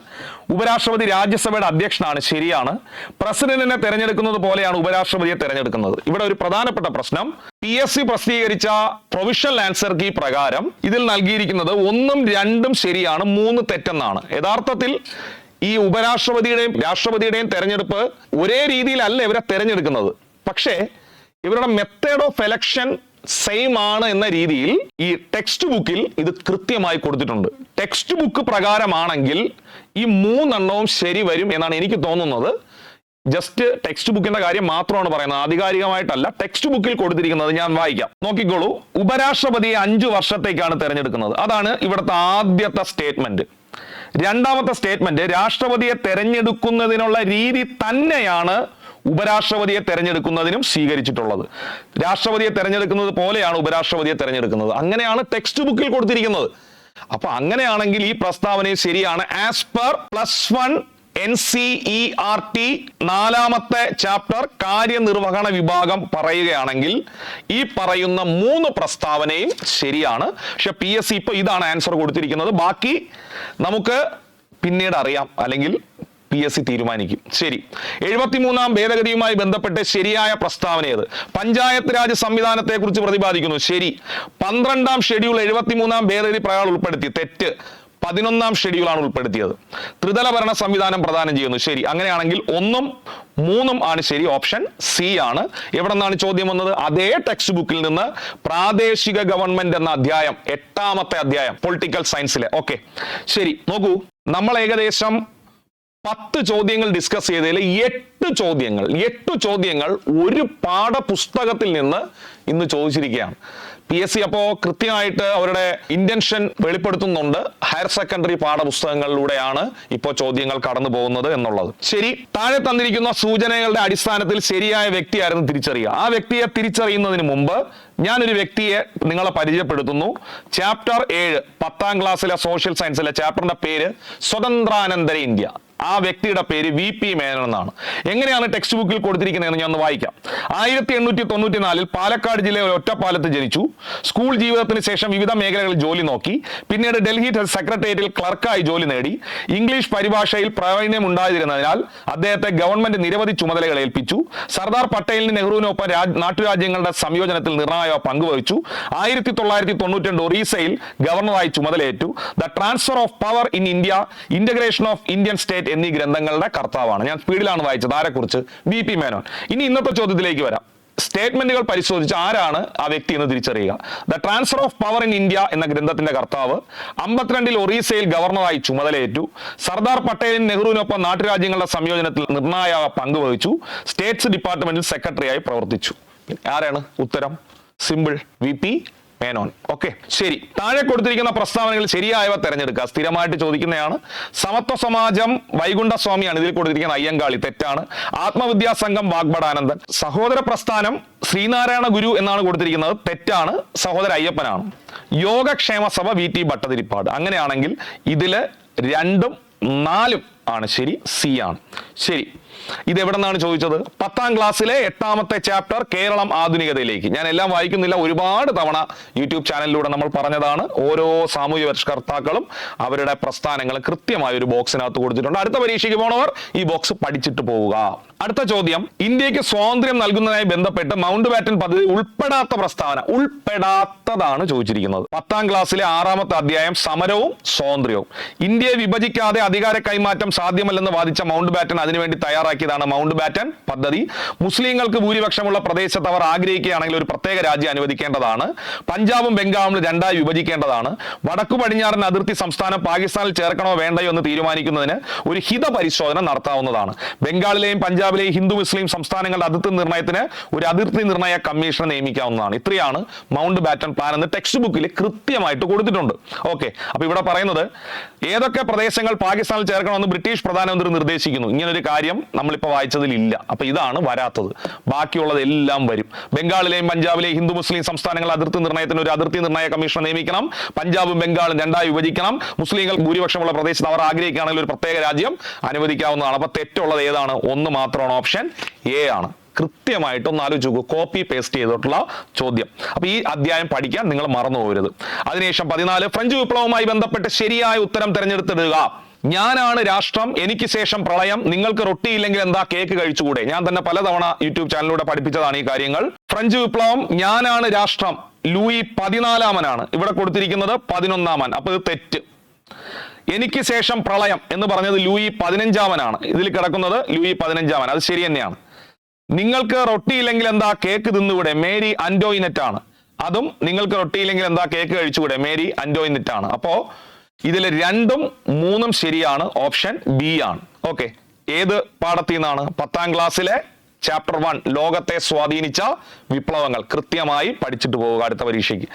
ഉപരാഷ്ട്രപതി രാജ്യസഭയുടെ അധ്യക്ഷനാണ്. ശരിയാണ്. പ്രസിഡന്റിനെ തെരഞ്ഞെടുക്കുന്നത് പോലെയാണ് ഉപരാഷ്ട്രപതിയെ തെരഞ്ഞെടുക്കുന്നത്. ഇവിടെ ഒരു പ്രധാനപ്പെട്ട പ്രശ്നം. പി എസ് സി പ്രസിദ്ധീകരിച്ച പ്രൊവിഷണൽ ആൻസർ കീ പ്രകാരം ഇതിൽ നൽകിയിരിക്കുന്നത് ഒന്നും രണ്ടും ശരിയാണ് മൂന്ന് തെറ്റെന്നാണ്. യഥാർത്ഥത്തിൽ ഈ ഉപരാഷ്ട്രപതിയുടെയും രാഷ്ട്രപതിയുടെയും തെരഞ്ഞെടുപ്പ് ഒരേ രീതിയിലല്ല ഇവരെ തെരഞ്ഞെടുക്കുന്നത്. പക്ഷേ ഇവരുടെ മെത്തേഡ് ഓഫ് എലക്ഷൻ സെയിം ആണ് എന്ന രീതിയിൽ ഈ ടെക്സ്റ്റ് ബുക്കിൽ ഇത് കൃത്യമായി കൊടുത്തിട്ടുണ്ട്. ടെക്സ്റ്റ് ബുക്ക് പ്രകാരമാണെങ്കിൽ ഈ മൂന്നെണ്ണവും ശരി വരും എന്നാണ് എനിക്ക് തോന്നുന്നത്. ജസ്റ്റ് ടെക്സ്റ്റ് ബുക്കിന്റെ കാര്യം മാത്രമാണ് പറയുന്നത്. ആധികാരികമായിട്ടല്ല ടെക്സ്റ്റ് ബുക്കിൽ കൊടുത്തിരിക്കുന്നത് ഞാൻ വായിക്കാം. നോക്കിക്കോളൂ. ഉപരാഷ്ട്രപതിയെ അഞ്ചു വർഷത്തേക്കാണ് തെരഞ്ഞെടുക്കുന്നത്. അതാണ് ഇവിടുത്തെ ആദ്യത്തെ സ്റ്റേറ്റ്മെന്റ് രണ്ടാമത്തെ സ്റ്റേറ്റ്മെന്റ് രാഷ്ട്രപതിയെ തെരഞ്ഞെടുക്കുന്നതിനുള്ള രീതി തന്നെയാണ് ഉപരാഷ്ട്രപതിയെ തെരഞ്ഞെടുക്കുന്നതിനും സ്വീകരിച്ചിട്ടുള്ളത്. രാഷ്ട്രപതിയെ തെരഞ്ഞെടുക്കുന്നത് പോലെയാണ് ഉപരാഷ്ട്രപതിയെ തെരഞ്ഞെടുക്കുന്നത്. അങ്ങനെയാണ് ടെക്സ്റ്റ് ബുക്കിൽ കൊടുത്തിരിക്കുന്നത്. അപ്പൊ അങ്ങനെയാണെങ്കിൽ ഈ പ്രസ്താവന ശരിയാണ്. As per plus one N C E R T നാലാമത്തെ ചാപ്റ്റർ കാര്യനിർവഹണ വിഭാഗം പറയുകയാണെങ്കിൽ ഈ പറയുന്ന മൂന്ന് പ്രസ്താവനയും ശരിയാണ്. പക്ഷെ പി എസ് സി ഇപ്പൊ ഇതാണ് ആൻസർ കൊടുത്തിരിക്കുന്നത്. ബാക്കി നമുക്ക് പിന്നീട് അറിയാം. അല്ലെങ്കിൽ പി എസ് സി തീരുമാനിക്കും. ശരി. എഴുപത്തിമൂന്നാം ഭേദഗതിയുമായി ബന്ധപ്പെട്ട് ശരിയായ പ്രസ്താവന ഏത്? പഞ്ചായത്ത് രാജ് സംവിധാനത്തെ കുറിച്ച് പ്രതിപാദിക്കുന്നു. ശരി. പന്ത്രണ്ടാം ഷെഡ്യൂൾ എഴുപത്തിമൂന്നാം ഭേദഗതി പ്രകാരം ഉൾപ്പെടുത്തി. തെറ്റ്. പതിനൊന്നാം ഷെഡ്യൂളാണ് ഉൾപ്പെടുത്തിയത്. ത്രിതല ഭരണ സംവിധാനം പ്രദാനം ചെയ്യുന്നു. ശരി. അങ്ങനെയാണെങ്കിൽ ഒന്നും മൂന്നും ആണ് ശരി. ഓപ്ഷൻ സി ആണ്. എവിടെ നിന്നാണ് ചോദ്യം വന്നത്? അതേ ടെക്സ്റ്റ് ബുക്കിൽ നിന്ന് പ്രാദേശിക ഗവൺമെന്റ് എന്ന അധ്യായം എട്ടാമത്തെ അധ്യായം പൊളിറ്റിക്കൽ സയൻസിലെ ഓക്കെ ശരി. നോക്കൂ. നമ്മൾ ഏകദേശം പത്ത് ചോദ്യങ്ങൾ ഡിസ്കസ് ചെയ്തതിൽ എട്ട് ചോദ്യങ്ങൾ എട്ട് ചോദ്യങ്ങൾ ഒരു പാഠപുസ്തകത്തിൽ നിന്ന് ഇന്ന് ചോദിച്ചിരിക്കുകയാണ്. പി എസ് സി അപ്പോ കൃത്യമായിട്ട് അവരുടെ ഇന്റൻഷൻ വെളിപ്പെടുത്തുന്നുണ്ട്. ഹയർ സെക്കൻഡറി പാഠപുസ്തകങ്ങളിലൂടെയാണ് ഇപ്പോൾ ചോദ്യങ്ങൾ കടന്നു പോകുന്നത് എന്നുള്ളത്. ശരി താഴെ തന്നിരിക്കുന്ന സൂചനകളുടെ അടിസ്ഥാനത്തിൽ ശരിയായ വ്യക്തിയായിരുന്നു തിരിച്ചറിയുക. ആ വ്യക്തിയെ തിരിച്ചറിയുന്നതിന് മുമ്പ് ഞാനൊരു വ്യക്തിയെ നിങ്ങളെ പരിചയപ്പെടുത്തുന്നു. ചാപ്റ്റർ ഏഴ് പത്താം ക്ലാസ്സിലെ സോഷ്യൽ സയൻസിലെ ചാപ്റ്ററിന്റെ പേര് സ്വതന്ത്രാനന്തര ഇന്ത്യ. ആ വ്യക്തിയുടെ പേര് വി പി മേനൻ എന്നാണ്. എങ്ങനെയാണ് ടെക്സ്റ്റ് ബുക്കിൽ കൊടുത്തിരിക്കുന്നതെന്ന് ഞാൻ ഒന്ന് വായിക്കാം. ആയിരത്തി എണ്ണൂറ്റി തൊണ്ണൂറ്റി നാലിൽ പാലക്കാട് ജില്ലയിലെ ഒറ്റപ്പാലത്ത് ജനിച്ചു. സ്കൂൾ ജീവിതത്തിന് ശേഷം വിവിധ മേഖലകളിൽ ജോലി നോക്കി. പിന്നീട് ഡൽഹി സെക്രട്ടേറിയറ്റിൽ ക്ലർക്കായി ജോലി നേടി. ഇംഗ്ലീഷ് പരിഭാഷയിൽ പ്രാവീണ്യം ഉണ്ടായിരുന്നതിനാൽ അദ്ദേഹത്തെ ഗവൺമെന്റ് നിരവധി ചുമതലകൾ ഏൽപ്പിച്ചു. സർദാർ പട്ടേലിന് നെഹ്റുവിനൊപ്പം രാജ് നാട്ടുരാജ്യങ്ങളുടെ സംയോജനത്തിൽ നിർണായക പങ്കുവഹിച്ചു ആയിരത്തി തൊള്ളായിരത്തി തൊണ്ണൂറ്റി രണ്ട് ഒറീസയിൽ ഗവർണറായി ചുമതലയേറ്റു. The transfer of power in India integration of Indian state എന്നീ ഗ്രന്ഥങ്ങളുടെ കർത്താവാണ്. ഞാൻ സ്പീഡിലാണ് വായിച്ചത്. ആരെക്കുറിച്ച്? B P Menon. ഇനി ഇന്നത്തെ ചോദ്യത്തിലേക്ക് വരാം. സ്റ്റേറ്റ്മെന്റുകൾ പരിശോധിച്ച് ആരാണ് ആ വ്യക്തി എന്ന് തിരിച്ചറിയുക. The transfer of power in India എന്ന ഗ്രന്ഥത്തിന്റെ കർത്താവ് അമ്പത്തിരണ്ടിൽ ഒറീസയിൽ ഗവർണറായി ചുമതലയേറ്റു. സർദാർ പട്ടേലിന് നെഹ്റുവിനൊപ്പം നാട്ടുരാജ്യങ്ങളുടെ സംയോജനത്തിൽ നിർണായക പങ്ക് വഹിച്ചു. സ്റ്റേറ്റ്സ് ഡിപ്പാർട്ട്മെന്റിൽ സെക്രട്ടറിയായി പ്രവർത്തിച്ചു. ആരാണ്? ഉത്തരം? Simple V P Menon. Okay ശരി. താഴെ കൊടുത്തിരിക്കുന്ന പ്രസ്താവനകൾ ശരിയായവ തെരഞ്ഞെടുക്കുക. സ്ഥിരമായിട്ട് ചോദിക്കുന്നതാണ് സമത്വ സമാജം വൈകുണ്ഠ സ്വാമിയാണ് ഇതിൽ കൊടുത്തിരിക്കുന്ന അയ്യങ്കാളി തെറ്റാണ്. ആത്മവിദ്യാ സംഘം വാഗ്ബടാനന്ദൻ സഹോദര പ്രസ്ഥാനം ശ്രീനാരായണ ഗുരു എന്നാണ് കൊടുത്തിരിക്കുന്നത്. തെറ്റാണ്. സഹോദര അയ്യപ്പനാണ്. യോഗക്ഷേമ സഭ വി ടി ഭട്ടതിരിപ്പാട്. അങ്ങനെയാണെങ്കിൽ ഇതിൽ രണ്ടും നാലും ആണ്. ശരി സി ആണ്. ശരി. ഇത് എവിടെ നിന്നാണ് ചോദിച്ചത്? പത്താം ക്ലാസ്സിലെ എട്ടാമത്തെ ചാപ്റ്റർ കേരളം ആധുനികതയിലേക്ക്. ഞാൻ എല്ലാം വായിക്കുന്നില്ല. ഒരുപാട് തവണ യൂട്യൂബ് ചാനലിലൂടെ നമ്മൾ പറഞ്ഞതാണ്. ഓരോ സാമൂഹ്യ പരിഷ്കർത്താക്കളും അവരുടെ പ്രസ്ഥാനങ്ങൾ കൃത്യമായ ഒരു ബോക്സിനകത്ത് കൊടുത്തിട്ടുണ്ട്. അടുത്ത പരീക്ഷയ്ക്ക് പോണവർ ഈ ബോക്സ് പഠിച്ചിട്ട് പോവുക. അടുത്ത ചോദ്യം. ഇന്ത്യയ്ക്ക് സ്വാതന്ത്ര്യം നൽകുന്നതിനായി ബന്ധപ്പെട്ട് മൗണ്ട് ബാറ്റൻ പദ്ധതി ഉൾപ്പെടാത്ത പ്രസ്താവന ഉൾപ്പെടാത്തതാണ് ചോദിച്ചിരിക്കുന്നത്. പത്താം ക്ലാസ്സിലെ ആറാമത്തെ അധ്യായം സമരവും സ്വാതന്ത്ര്യവും. ഇന്ത്യയെ വിഭജിക്കാതെ അധികാര കൈമാറ്റം സാധ്യമല്ലെന്ന് വാദിച്ച മൗണ്ട് ബാറ്റൻ അതിനുവേണ്ടി തയ്യാറാക്കിയതാണ് മൗണ്ട് ബാറ്റൻ പദ്ധതി. മുസ്ലിങ്ങൾക്ക് ഭൂരിപക്ഷമുള്ള പ്രദേശത്ത് അവർ ആഗ്രഹിക്കുകയാണെങ്കിൽ ഒരു പ്രത്യേക രാജ്യം അനുവദിക്കേണ്ടതാണ്. പഞ്ചാബും ബംഗാളും രണ്ടായി വിഭജിക്കേണ്ടതാണ്. വടക്കു പടിഞ്ഞാറൻ അതിർത്തി സംസ്ഥാനം പാകിസ്ഥാനിൽ ചേർക്കണോ വേണ്ടയോ എന്ന് തീരുമാനിക്കുന്നതിന് ഒരു ഹിത പരിശോധന നടത്താവുന്നതാണ്. ബംഗാളിലെയും പഞ്ചാബിലെയും ഹിന്ദു മുസ്ലിം സംസ്ഥാനങ്ങളുടെ അതിർത്തി നിർണയത്തിന് ഒരു അതിർത്തി നിർണയ കമ്മീഷനെ നിയമിക്കാവുന്നതാണ്. ഇത്രയാണ് മൗണ്ട് ബാറ്റൺ പ്ലാൻ എന്ന് ടെക്സ്റ്റ് ബുക്കിൽ കൃത്യമായിട്ട് കൊടുത്തിട്ടുണ്ട്. ഓക്കെ അപ്പൊ ഇവിടെ പറയുന്നത് ഏതൊക്കെ പ്രദേശങ്ങൾ പാകിസ്ഥാനിൽ ചേർക്കണമെന്ന് ബ്രിട്ടീഷ് പ്രധാനമന്ത്രി നിർദ്ദേശിക്കുന്നു. ഇങ്ങനൊരു കാര്യം നമ്മളിപ്പോൾ വായിച്ചതിലില്ല. ഇല്ല അപ്പൊ ഇതാണ് വരാത്തത്. ബാക്കിയുള്ളതെല്ലാം വരും. ബംഗാളിലെയും പഞ്ചാബിലെയും ഹിന്ദു മുസ്ലിം സംസ്ഥാനങ്ങൾ അതിർത്തി നിർണയത്തിന് ഒരു അതിർത്തി നിർണയ കമ്മീഷനെ നിയമിക്കണം. പഞ്ചാബും ബംഗാളും രണ്ടായി വിഭജിക്കണം. മുസ്ലിങ്ങൾ ഭൂരിപക്ഷമുള്ള പ്രദേശത്ത് അവർ ആഗ്രഹിക്കുകയാണെങ്കിൽ ഒരു പ്രത്യേക രാജ്യം അനുവദിക്കാവുന്നതാണ്. അപ്പോൾ തെറ്റുള്ളത് ഏതാണ്? ഒന്ന് മാത്രമാണ് ഓപ്ഷൻ എ ആണ്. കൃത്യമായിട്ട് ഒന്ന് ആലോചിച്ച് നോക്കൂ. കോപ്പി പേസ്റ്റ് ചെയ്തിട്ടുള്ള ചോദ്യം. അപ്പൊ ഈ അധ്യായം പഠിക്കാൻ നിങ്ങൾ മറന്നു പോകരുത് അതിനുശേഷം പതിനാല് ഫ്രഞ്ച് വിപ്ലവവുമായി ബന്ധപ്പെട്ട് ശരിയായ ഉത്തരം തിരഞ്ഞെടുത്തിടുക. ഞാനാണ് രാഷ്ട്രം എനിക്ക് ശേഷം പ്രളയം നിങ്ങൾക്ക് റൊട്ടിയില്ലെങ്കിൽ എന്താ കേക്ക് കഴിച്ചുകൂടെ? ഞാൻ തന്നെ പലതവണ യൂട്യൂബ് ചാനലിലൂടെ പഠിപ്പിച്ചതാണ് ഈ കാര്യങ്ങൾ. ഫ്രഞ്ച് വിപ്ലവം ഞാനാണ് രാഷ്ട്രം. ലൂയി പതിനാലാമനാണ്. ഇവിടെ കൊടുത്തിരിക്കുന്നത് പതിനൊന്നാമൻ. അപ്പൊ ഇത് തെറ്റ്. എനിക്ക് ശേഷം പ്രളയം എന്ന് പറഞ്ഞത് ലൂയി പതിനഞ്ചാമനാണ്. ഇതിൽ കിടക്കുന്നത് ലൂയി പതിനഞ്ചാമൻ. അത് ശരി തന്നെയാണ്. നിങ്ങൾക്ക് റൊട്ടിയില്ലെങ്കിൽ എന്താ കേക്ക് തിന്നുകൂടെ? മേരി അൻഡോയിനെറ്റ് ആണ് അതും നിങ്ങൾക്ക് റൊട്ടിയില്ലെങ്കിൽ എന്താ കേക്ക് കഴിച്ചുകൂടെ? മേരി അൻഡോയിനെറ്റ് ആണ് അപ്പോ ഇതിൽ രണ്ടും മൂന്നും ശരിയാണ് ഓപ്ഷൻ ബി ആണ്. ഓക്കെ ഏത് പാഠത്തിൽ നിന്നാണ്? പത്താം ക്ലാസ്സിലെ ചാപ്റ്റർ വൺ ലോകത്തെ സ്വാധീനിച്ച വിപ്ലവങ്ങൾ കൃത്യമായി പഠിച്ചിട്ട് പോവുക അടുത്ത പരീക്ഷയ്ക്ക്.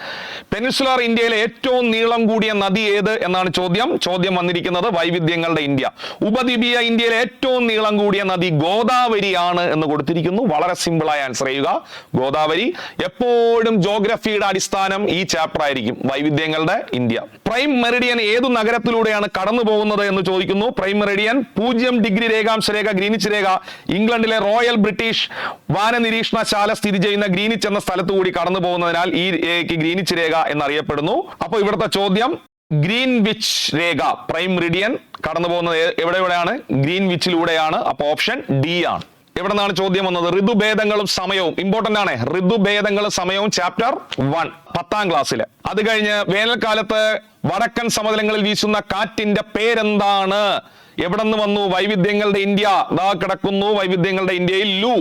പെനിസുലാർ ഇന്ത്യയിലെ ഏറ്റവും നീളം കൂടിയ നദി ഏത് എന്നാണ് ചോദ്യം. ചോദ്യം വന്നിരിക്കുന്നത് വൈവിധ്യങ്ങളുടെ ഇന്ത്യ. ഉപദ്വീപീയ ഇന്ത്യയിലെ ഏറ്റവും നീളം കൂടിയ നദി ഗോദാവരിയാണ് എന്ന് കൊടുത്തിരിക്കുന്നു. വളരെ സിമ്പിളായി ആൻസർ ചെയ്യുക. ഗോദാവരി. എപ്പോഴും ജോഗ്രഫിയുടെ അടിസ്ഥാനം ഈ ചാപ്റ്റർ ആയിരിക്കും. വൈവിധ്യങ്ങളുടെ ഇന്ത്യ. പ്രൈം മെറിഡിയൻ ഏതു നഗരത്തിലൂടെയാണ് കടന്നു പോകുന്നത് എന്ന് ചോദിക്കുന്നു. പ്രൈം മെറിഡിയൻ പൂജ്യം ഡിഗ്രി രേഖാംശ രേഖ ഗ്രീനിച്ച് രേഖ ഇംഗ്ലണ്ടിലെ റോയൽ ബ്രിട്ടീഷ് വാന നിരീക്ഷണശാല സ്ഥിതി ചെയ്യുന്ന ഗ്രീനിച്ച് എന്ന സ്ഥലത്ത് കൂടി കടന്നു പോകുന്നതിനാൽ ഈ രേഖയ്ക്ക് ഗ്രീനിച്ച് രേഖ എന്നറിയപ്പെടുന്നു. അപ്പോൾ ഇവിടുത്തെ ചോദ്യം ഗ്രീൻ വിച്ച് രേഖ പ്രൈം മെറിഡിയൻ കടന്നു പോകുന്നത് എവിടെ എവിടെയാണ്? ഗ്രീൻ വിച്ചിലൂടെയാണ് അപ്പൊ ഓപ്ഷൻ ഡി ആണ്. എവിടെ നിന്നാണ് ചോദ്യം വന്നത്? ഋതുഭേദങ്ങളും സമയവും. ഇമ്പോർട്ടന്റ് ആണ്. ഋതുഭേദങ്ങളും സമയവും ചാപ്റ്റർ വൺ പത്താം ക്ലാസ്സിൽ അത് കഴിഞ്ഞ് വേനൽക്കാലത്ത് വടക്കൻ സമതലങ്ങളിൽ വീശുന്ന കാറ്റിന്റെ പേരെന്താണ്? എവിടെ നിന്ന് വന്നു? വൈവിധ്യങ്ങളുടെ ഇന്ത്യ. ദാ കിടക്കുന്നു വൈവിധ്യങ്ങളുടെ ഇന്ത്യയിൽ ലു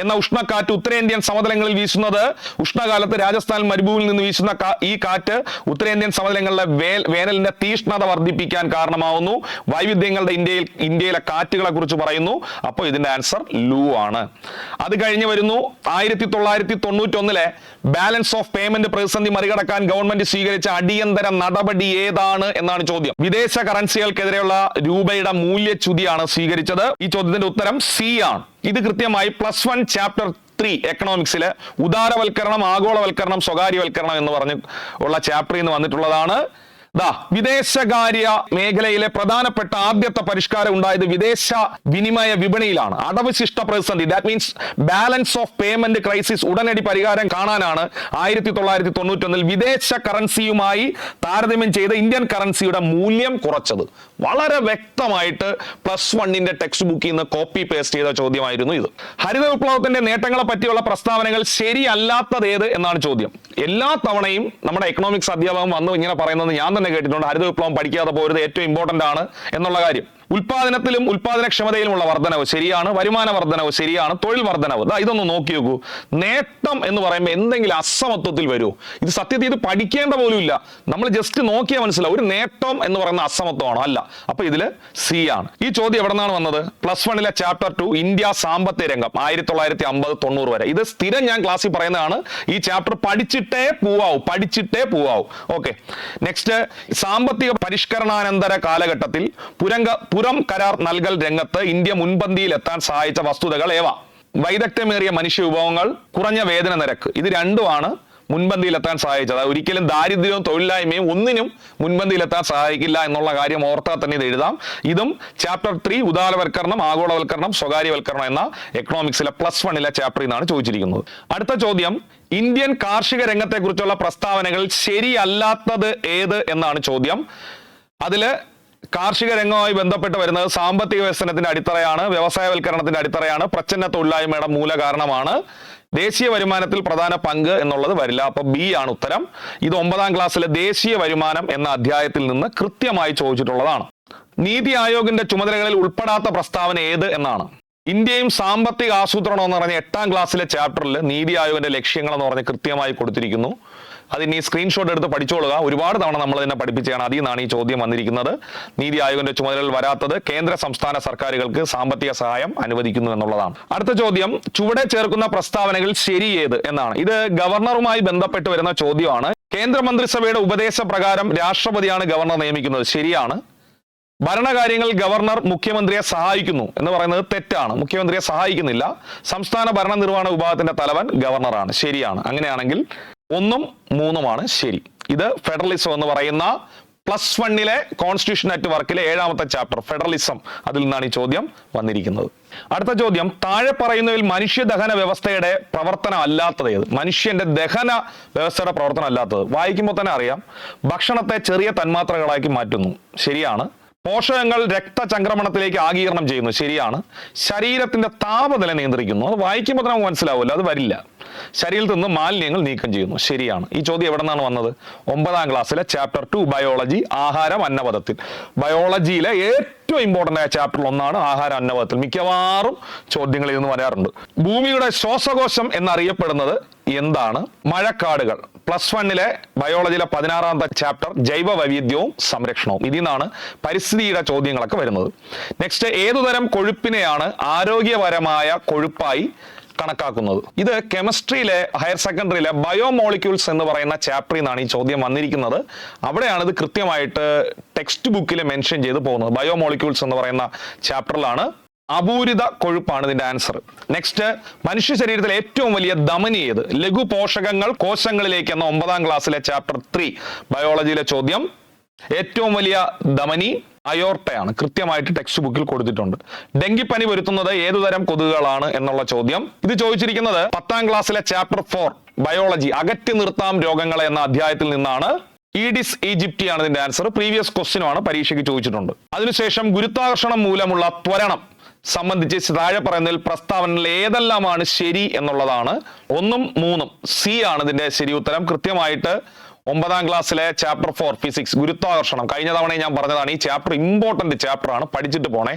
എന്ന ഉഷ്ണക്കാറ്റ് ഉത്തരേന്ത്യൻ സമതലങ്ങളിൽ വീശുന്നത്. ഉഷ്ണകാലത്ത് രാജസ്ഥാൻ മരുഭൂമിയിൽ നിന്ന് വീശുന്ന ഈ കാറ്റ് ഉത്തരേന്ത്യൻ സമതലങ്ങളിലെ വേനലിന്റെ തീഷ്ണത വർദ്ധിപ്പിക്കാൻ കാരണമാവുന്നു. വൈവിധ്യങ്ങളുടെ ഇന്ത്യയിൽ ഇന്ത്യയിലെ കാറ്റുകളെ കുറിച്ച് പറയുന്നു. അപ്പോൾ ഇതിന്റെ ആൻസർ ലു ആണ്. അത് കഴിഞ്ഞ് വരുന്നു. ആയിരത്തി തൊള്ളായിരത്തി തൊണ്ണൂറ്റി ഒന്നിലെ ബാലൻസ് ഓഫ് പേയ്മെന്റ് പ്രതിസന്ധി മറികടക്കാൻ ഗവൺമെന്റ് സ്വീകരിച്ച അടിയന്തര നടപടി ഏതാണ് എന്നാണ് ചോദ്യം. വിദേശ കറൻസികൾക്കെതിരെയുള്ള രൂപയുടെ മൂല്യച്യുതിയാണ് സ്വീകരിച്ചത്. ഈ ചോദ്യത്തിന്റെ ഉത്തരം സി ആണ്. ഇത് കൃത്യമായി പ്ലസ് വൺ ചാപ്റ്റർ ത്രീ എക്കണോമിക്സിൽ ഉദാരവൽക്കരണം ആഗോളവൽക്കരണം സ്വകാര്യവൽക്കരണം എന്ന് പറഞ്ഞ് ഉള്ള ചാപ്റ്ററിൽ നിന്ന് വന്നിട്ടുള്ളതാണ്. ദാ വിദേശകാര്യ മേഖലയിലെ പ്രധാനപ്പെട്ട ആദ്യത്തെ പരിഷ്കാരം ഉണ്ടായത് വിദേശ വിനിമയ വിപണിയിലാണ്. അടവ് ശിഷ്ട പ്രതിസന്ധി. That means balance of payment crisis ഉടനടി പരിഹാരം കാണാനാണ് ആയിരത്തി തൊള്ളായിരത്തി തൊണ്ണൂറ്റി ഒന്നിൽ വിദേശ കറൻസിയുമായി താരതമ്യം ചെയ്ത ഇന്ത്യൻ കറൻസിയുടെ മൂല്യം കുറച്ചത്. വളരെ വ്യക്തമായിട്ട് പ്ലസ് വണ്ണിന്റെ ടെക്സ്റ്റ് ബുക്കിൽ നിന്ന് കോപ്പി പേസ്റ്റ് ചെയ്ത ചോദ്യമായിരുന്നു ഇത്. ഹരിത വിപ്ലവത്തിന്റെ നേട്ടങ്ങളെ പറ്റിയുള്ള പ്രസ്താവനകൾ ശരിയല്ലാത്തത് ഏത് എന്നാണ് ചോദ്യം. എല്ലാ തവണയും നമ്മുടെ എക്കണോമിക്സ് അധ്യാപകം വന്നു ഇങ്ങനെ പറയുന്നത് ഞാൻ തന്നെ കേട്ടിട്ടുണ്ട്. ഹരിത വിപ്ലവം പഠിക്കാതെ പോരുത് ഏറ്റവും ഇമ്പോർട്ടന്റ് ആണ് എന്നുള്ള കാര്യം. ഉൽപാദനത്തിലും ഉൽപാദനക്ഷമതയിലുമുള്ള വർധനവ് ശരിയാണ് വരുമാന വർധനവ് ശരിയാണ് തൊഴിൽ വർധനവ് ഇതൊന്ന് നോക്കി നോക്കൂ. നേട്ടം എന്ന് പറയുമ്പോൾ എന്തെങ്കിലും അസമത്വത്തിൽ വരുമോ ഇത് സത്യത്തിൽ ഇത് പഠിക്കേണ്ട പോലും ഇല്ല. നമ്മൾ ജസ്റ്റ് നോക്കിയാൽ മനസ്സിലാവും. ഒരു നേട്ടം എന്ന് പറയുന്ന അസമത്വമാണ്. അല്ല. അപ്പൊ ഇതിൽ സി ആണ്. ഈ ചോദ്യം എവിടെ നിന്നാണ് വന്നത്? പ്ലസ് വണ്ണിലെ ചാപ്റ്റർ ടു ഇന്ത്യ സാമ്പത്തിക രംഗം. ആയിരത്തി തൊള്ളായിരത്തി അമ്പത് തൊണ്ണൂറ് വരെ. ഇത് സ്ഥിരം ഞാൻ ക്ലാസ്സിൽ പറയുന്നതാണ്. ഈ ചാപ്റ്റർ പഠിച്ചിട്ടേ പോവാവൂ. പഠിച്ചിട്ടേ പോവാവൂ. ഓക്കെ. നെക്സ്റ്റ് സാമ്പത്തിക പരിഷ്കരണാനന്തര കാലഘട്ടത്തിൽ പുരങ്ക പുറം കരാർ നൽകൽ രംഗത്ത് ഇന്ത്യ മുൻപന്തിയിൽ എത്താൻ സഹായിച്ച വസ്തുതകൾ ഏവ? വൈദഗ്ധ്യമേറിയ മനുഷ്യ വിഭവങ്ങൾ കുറഞ്ഞ വേതന നിരക്ക് ഇത് രണ്ടുമാണ് മുൻപന്തിയിലെത്താൻ സഹായിച്ചത്. ഒരിക്കലും ദാരിദ്ര്യവും തൊഴിലില്ലായ്മയും ഒന്നിനും മുൻപന്തിയിലെത്താൻ സഹായിക്കില്ല എന്നുള്ള കാര്യം ഓർത്താൽ തന്നെ ഇത് എഴുതാം. ഇതും ചാപ്റ്റർ ത്രീ ഉദാരവൽക്കരണം ആഗോളവൽക്കരണം സ്വകാര്യവൽക്കരണം എന്ന എക്കണോമിക്സിലെ പ്ലസ് വണ്ണിലെ ചാപ്റ്ററിൽ നിന്നാണ് ചോദിച്ചിരിക്കുന്നത്. അടുത്ത ചോദ്യം ഇന്ത്യൻ കാർഷിക രംഗത്തെക്കുറിച്ചുള്ള പ്രസ്താവനകൾ ശരിയല്ലാത്തത് ഏത് എന്നാണ് ചോദ്യം. അതിൽ കാർഷിക രംഗവുമായി ബന്ധപ്പെട്ട് വരുന്നത് സാമ്പത്തിക വികസനത്തിന്റെ അടിത്തറയാണ് വ്യവസായവൽക്കരണത്തിന്റെ അടിത്തറയാണ് പ്രച്ഛന്ന തൊഴിലായ്മയുടെ മൂല കാരണമാണ് ദേശീയ വരുമാനത്തിൽ പ്രധാന പങ്ക് എന്നുള്ളത് വരില്ല. അപ്പൊ ബി ആണ് ഉത്തരം. ഇത് ഒമ്പതാം ക്ലാസ്സിലെ ദേശീയ വരുമാനം എന്ന അധ്യായത്തിൽ നിന്ന് കൃത്യമായി ചോദിച്ചിട്ടുള്ളതാണ്. നീതി ആയോഗിന്റെ ചുമതലകളിൽ ഉൾപ്പെടാത്ത പ്രസ്താവന ഏത് എന്നാണ്. ഇന്ത്യയും സാമ്പത്തിക ആസൂത്രണം എന്ന് പറഞ്ഞ എട്ടാം ക്ലാസ്സിലെ ചാപ്റ്ററിൽ നീതി ആയോഗിന്റെ ലക്ഷ്യങ്ങൾ എന്ന് പറഞ്ഞ് കൃത്യമായി കൊടുത്തിരിക്കുന്നു. അതിന് ഈ സ്ക്രീൻഷോട്ട് എടുത്ത് പഠിച്ചോളുക. ഒരുപാട് തവണ നമ്മൾ ഇതിനെ പഠിപ്പിച്ചാണ് അതിൽ നിന്നാണ് ഈ ചോദ്യം വന്നിരിക്കുന്നത്. നീതി ആയോഗിന്റെ ചുമതലകൾ വരാത്തത് കേന്ദ്ര സംസ്ഥാന സർക്കാരുകൾക്ക് സാമ്പത്തിക സഹായം അനുവദിക്കുന്നു എന്നുള്ളതാണ്. അടുത്ത ചോദ്യം ചുവടെ ചേർക്കുന്ന പ്രസ്താവനകൾ ശരി ഏത് എന്നാണ്. ഇത് ഗവർണറുമായി ബന്ധപ്പെട്ട് വരുന്ന ചോദ്യമാണ്. കേന്ദ്രമന്ത്രിസഭയുടെ ഉപദേശപ്രകാരം രാഷ്ട്രപതിയാണ് ഗവർണർ നിയമിക്കുന്നത്. ശരിയാണ്. ഭരണകാര്യങ്ങൾ ഗവർണർ മുഖ്യമന്ത്രിയെ സഹായിക്കുന്നു എന്ന് പറയുന്നത് തെറ്റാണ്. മുഖ്യമന്ത്രിയെ സഹായിക്കുന്നില്ല. സംസ്ഥാന ഭരണനിർവഹണ വിഭാഗത്തിന്റെ തലവൻ ഗവർണറാണ്. ശരിയാണ്. അങ്ങനെയാണെങ്കിൽ ഒന്നും മൂന്നുമാണ് ശരി. ഇത് ഫെഡറലിസം എന്ന് പറയുന്ന പ്ലസ് വണ്ണിലെ കോൺസ്റ്റിറ്റ്യൂഷൻ അറ്റ് വർക്കിലെ ഏഴാമത്തെ ചാപ്റ്റർ ഫെഡറലിസം അതിൽ നിന്നാണ് ഈ ചോദ്യം വന്നിരിക്കുന്നത്. അടുത്ത ചോദ്യം താഴെ പറയുന്നതിൽ മനുഷ്യ ദഹന വ്യവസ്ഥയുടെ പ്രവർത്തനം അല്ലാത്തത് ഏത്? മനുഷ്യന്റെ ദഹന വ്യവസ്ഥയുടെ പ്രവർത്തനം അല്ലാത്തത്. വായിക്കുമ്പോൾ തന്നെ അറിയാം ഭക്ഷണത്തെ ചെറിയ തന്മാത്രകളാക്കി മാറ്റുന്നു. ശരിയാണ്. പോഷകങ്ങൾ രക്തചംക്രമണത്തിലേക്ക് ആഗീകരണം ചെയ്യുന്നു. ശരിയാണ്. ശരീരത്തിന്റെ താപനില നിയന്ത്രിക്കുന്നു. അത് വായിക്കുമ്പോൾ നമുക്ക് മനസ്സിലാവില്ല അത് വരില്ല. ശരീരത്തിൽ നിന്ന് മാലിന്യങ്ങൾ നീക്കം ചെയ്യുന്നു. ശരിയാണ്. ഈ ചോദ്യം എവിടെ നിന്നാണ് വന്നത്? ഒമ്പതാം ക്ലാസ്സിലെ ചാപ്റ്റർ ടു ബയോളജി ആഹാരം അന്നപഥത്തിൽ ബയോളജിയിലെ ഏറ്റവും ഇമ്പോർട്ടന്റ് ആയ ചാപ്റ്റർ ഒന്നാണ് ആഹാര അന്നപഥത്തിൽ മിക്കവാറും ചോദ്യങ്ങളിൽ നിന്ന് വരാറുണ്ട്. ഭൂമിയുടെ ശ്വാസകോശം എന്നറിയപ്പെടുന്നത് എന്താണ് മഴക്കാടുകൾ? പ്ലസ് വണ്ണിലെ ബയോളജിയിലെ പതിനാറാമത്തെ ചാപ്റ്റർ ജൈവ വൈവിധ്യവും സംരക്ഷണവും. ഇതിൽ നിന്നാണ് പരിസ്ഥിതിയുടെ ചോദ്യങ്ങളൊക്കെ വരുന്നത്. നെക്സ്റ്റ് ഏതുതരം കൊഴുപ്പിനെയാണ് ആരോഗ്യപരമായ കൊഴുപ്പായി കണക്കാക്കുന്നത്? ഇത് കെമിസ്ട്രിയിലെ ഹയർ സെക്കൻഡറിയിലെ ബയോമോളിക്യൂൾസ് എന്ന് പറയുന്ന ചാപ്റ്ററിൽ നിന്നാണ് ഈ ചോദ്യം വന്നിരിക്കുന്നത്. അവിടെയാണ് ഇത് കൃത്യമായിട്ട് ടെക്സ്റ്റ് ബുക്കിൽ മെൻഷൻ ചെയ്ത് പോകുന്നത്. ബയോമോളിക്യൂൾസ് എന്ന് പറയുന്ന ചാപ്റ്ററിലാണ് അപൂരിത കൊഴുപ്പാണ് ഇതിന്റെ ആൻസർ. നെക്സ്റ്റ് മനുഷ്യ ശരീരത്തിലെ ഏറ്റവും വലിയ ധമനി ഏത്? ലഘു പോഷകങ്ങൾ കോശങ്ങളിലേക്ക് എന്ന ഒമ്പതാം ക്ലാസ്സിലെ ചാപ്റ്റർ ത്രീ ബയോളജിയിലെ ചോദ്യം. ഏറ്റവും വലിയ ധമനി അയോർട്ടയാണ്. കൃത്യമായിട്ട് ടെക്സ്റ്റ് ബുക്കിൽ കൊടുത്തിട്ടുണ്ട്. ഡെങ്കിപ്പനി വരുത്തുന്നത് ഏതുതരം കൊതുകുകളാണ് എന്നുള്ള ചോദ്യം. ഇത് ചോദിച്ചിരിക്കുന്നത് പത്താം ക്ലാസ്സിലെ ചാപ്റ്റർ ഫോർ ബയോളജി അകറ്റി നിർത്താം രോഗങ്ങൾ എന്ന അധ്യായത്തിൽ നിന്നാണ്. ഈഡിസ് ഈജിപ്റ്റി ആണ് ഇതിന്റെ ആൻസർ. പ്രീവിയസ് ക്വസ്റ്റ്യനുമാണ് പരീക്ഷയ്ക്ക് ചോദിച്ചിട്ടുണ്ട്. അതിനുശേഷം ഗുരുത്വാകർഷണം മൂലമുള്ള ത്വരണം. സംബന്ധിച്ച് താഴെ പറയുന്നതിൽ പ്രസ്താവനയിൽ ഏതെല്ലാമാണ് ശരി എന്നുള്ളതാണ്. ഒന്നും മൂന്നും സി ആണ് ഇതിന്റെ ശരി ഉത്തരം. കൃത്യമായിട്ട് ഒമ്പതാം ക്ലാസ്സിലെ ചാപ്റ്റർ ഫോർ ഫിസിക്സ് ഗുരുത്വാകർഷണം. കഴിഞ്ഞ തവണയും ഞാൻ പറഞ്ഞതാണ് ഈ ചാപ്റ്റർ ഇമ്പോർട്ടന്റ് ചാപ്റ്റർ ആണ് പഠിച്ചിട്ട് പോണേ.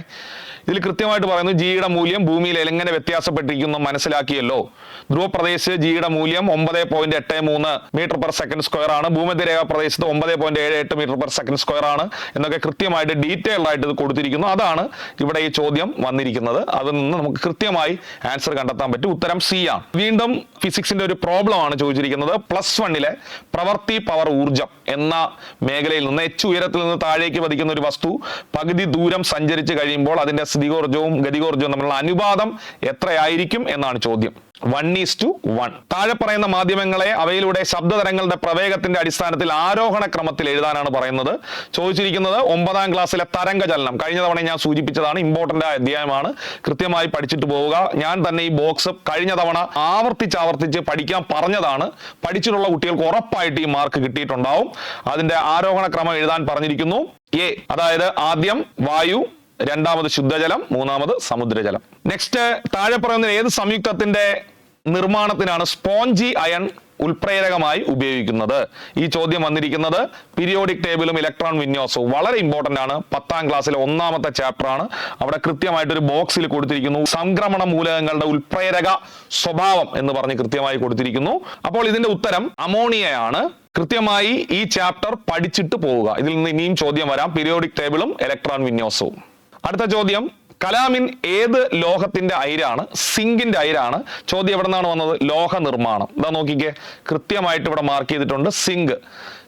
ഇതിൽ കൃത്യമായിട്ട് പറയുന്നു ജിയുടെ മൂല്യം ഭൂമിയിൽ എങ്ങനെ വ്യത്യാസപ്പെട്ടിരിക്കുന്നു മനസ്സിലാക്കിയല്ലോ. ധ്രുവപ്രദേശ് ജിയുടെ മൂല്യം ഒമ്പത് പോയിന്റ് എട്ട് മൂന്ന് മീറ്റർ പെർ സെക്കൻഡ് സ്ക്വയർ ആണ്. ഭൂമധ്യരേഖ പ്രദേശത്ത് ഒമ്പത് പോയിന്റ് ഏഴ് എട്ട് മീറ്റർ പെർ സെക്കൻഡ് സ്ക്വയർ ആണ് എന്നൊക്കെ കൃത്യമായിട്ട് ഡീറ്റെയിൽഡ് ആയിട്ട് ഇത് കൊടുത്തിരിക്കുന്നു. അതാണ് ഇവിടെ ഈ ചോദ്യം വന്നിരിക്കുന്നത്. അതിൽ നിന്ന് നമുക്ക് കൃത്യമായി ആൻസർ കണ്ടെത്താൻ പറ്റും. ഉത്തരം സി ആണ്. വീണ്ടും ഫിസിക്സിന്റെ ഒരു പ്രോബ്ലം ആണ് ചോദിച്ചിരിക്കുന്നത്. പ്ലസ് വണ്ണിലെ പ്രവർത്തി പവർ ഊർജം എന്ന മേഖലയിൽ നിന്ന് എച്ച് ഉയരത്തിൽ നിന്ന് താഴേക്ക് പതിക്കുന്ന ഒരു വസ്തു പകുതി ദൂരം സഞ്ചരിച്ച് കഴിയുമ്പോൾ അതിന്റെ സ്ഥിതികോർജവും ഗതികോർജവും തമ്മിലുള്ള അനുപാതം എത്രയായിരിക്കും എന്നാണ് ചോദ്യം. വൺ ഈസ് ടു വൺ താഴെ പറയുന്ന മാധ്യമങ്ങളെ അവയിലൂടെ ശബ്ദതരങ്ങളുടെ പ്രവേഗത്തിന്റെ അടിസ്ഥാനത്തിൽ ആരോഹണ ക്രമത്തിൽ എഴുതാനാണ് പറയുന്നത്. ചോദിച്ചിരിക്കുന്നത് ഒമ്പതാം ക്ലാസ്സിലെ തരംഗ ചലനം കഴിഞ്ഞ തവണ ഞാൻ സൂചിപ്പിച്ചതാണ് ഇമ്പോർട്ടന്റ് ആയ അധ്യായമാണ്. കൃത്യമായി പഠിച്ചിട്ട് പോവുക. ഞാൻ തന്നെ ഈ ബോക്സ് കഴിഞ്ഞ തവണ ആവർത്തിച്ച് ആവർത്തിച്ച് പഠിക്കാൻ പറഞ്ഞതാണ്. പഠിച്ചിട്ടുള്ള കുട്ടികൾക്ക് ഉറപ്പായിട്ട് ഈ മാർക്ക് കിട്ടിയിട്ടുണ്ടാവും. അതിന്റെ ആരോഹണ ക്രമം എഴുതാൻ പറഞ്ഞിരിക്കുന്നു. എ അതായത് ആദ്യം വായു രണ്ടാമത് ശുദ്ധജലം മൂന്നാമത് സമുദ്രജലം. നെക്സ്റ്റ് താഴെ പറയുന്ന ഏത് സംയുക്തത്തിന്റെ നിർമ്മാണത്തിനാണ് സ്പോഞ്ചി അയൺ ഉൽപ്രേരകമായി ഉപയോഗിക്കുന്നത്? ഈ ചോദ്യം വന്നിരിക്കുന്നത് പീരിയോഡിക് ടേബിളും ഇലക്ട്രോൺ വിന്യാസവും വളരെ ഇമ്പോർട്ടന്റ് ആണ്. പത്താം ക്ലാസ്സിലെ ഒന്നാമത്തെ ചാപ്റ്റർ ആണ്. അവിടെ കൃത്യമായിട്ടൊരു ബോക്സിൽ കൊടുത്തിരിക്കുന്നു സംക്രമണ മൂലകങ്ങളുടെ ഉൽപ്രേരക സ്വഭാവം എന്ന് പറഞ്ഞ് കൃത്യമായി കൊടുത്തിരിക്കുന്നു. അപ്പോൾ ഇതിന്റെ ഉത്തരം അമോണിയയാണ്. കൃത്യമായി ഈ ചാപ്റ്റർ പഠിച്ചിട്ട് പോവുക. ഇതിൽ നിന്ന് ഇനിയും ചോദ്യം വരാം. പീരിയോഡിക് ടേബിളും ഇലക്ട്രോൺ വിന്യാസവും. അടുത്ത ചോദ്യം കലാമിൻ ഏത് ലോഹത്തിന്റെ അയിരാണ്? സിങ്കിന്റെ അയിരാണ്. ചോദ്യം എവിടെ നിന്നാണ് വന്നത്? ലോഹ നിർമ്മാണം ഇതാ നോക്കിക്കേ കൃത്യമായിട്ട് ഇവിടെ മാർക്ക് ചെയ്തിട്ടുണ്ട് സിങ്ക്.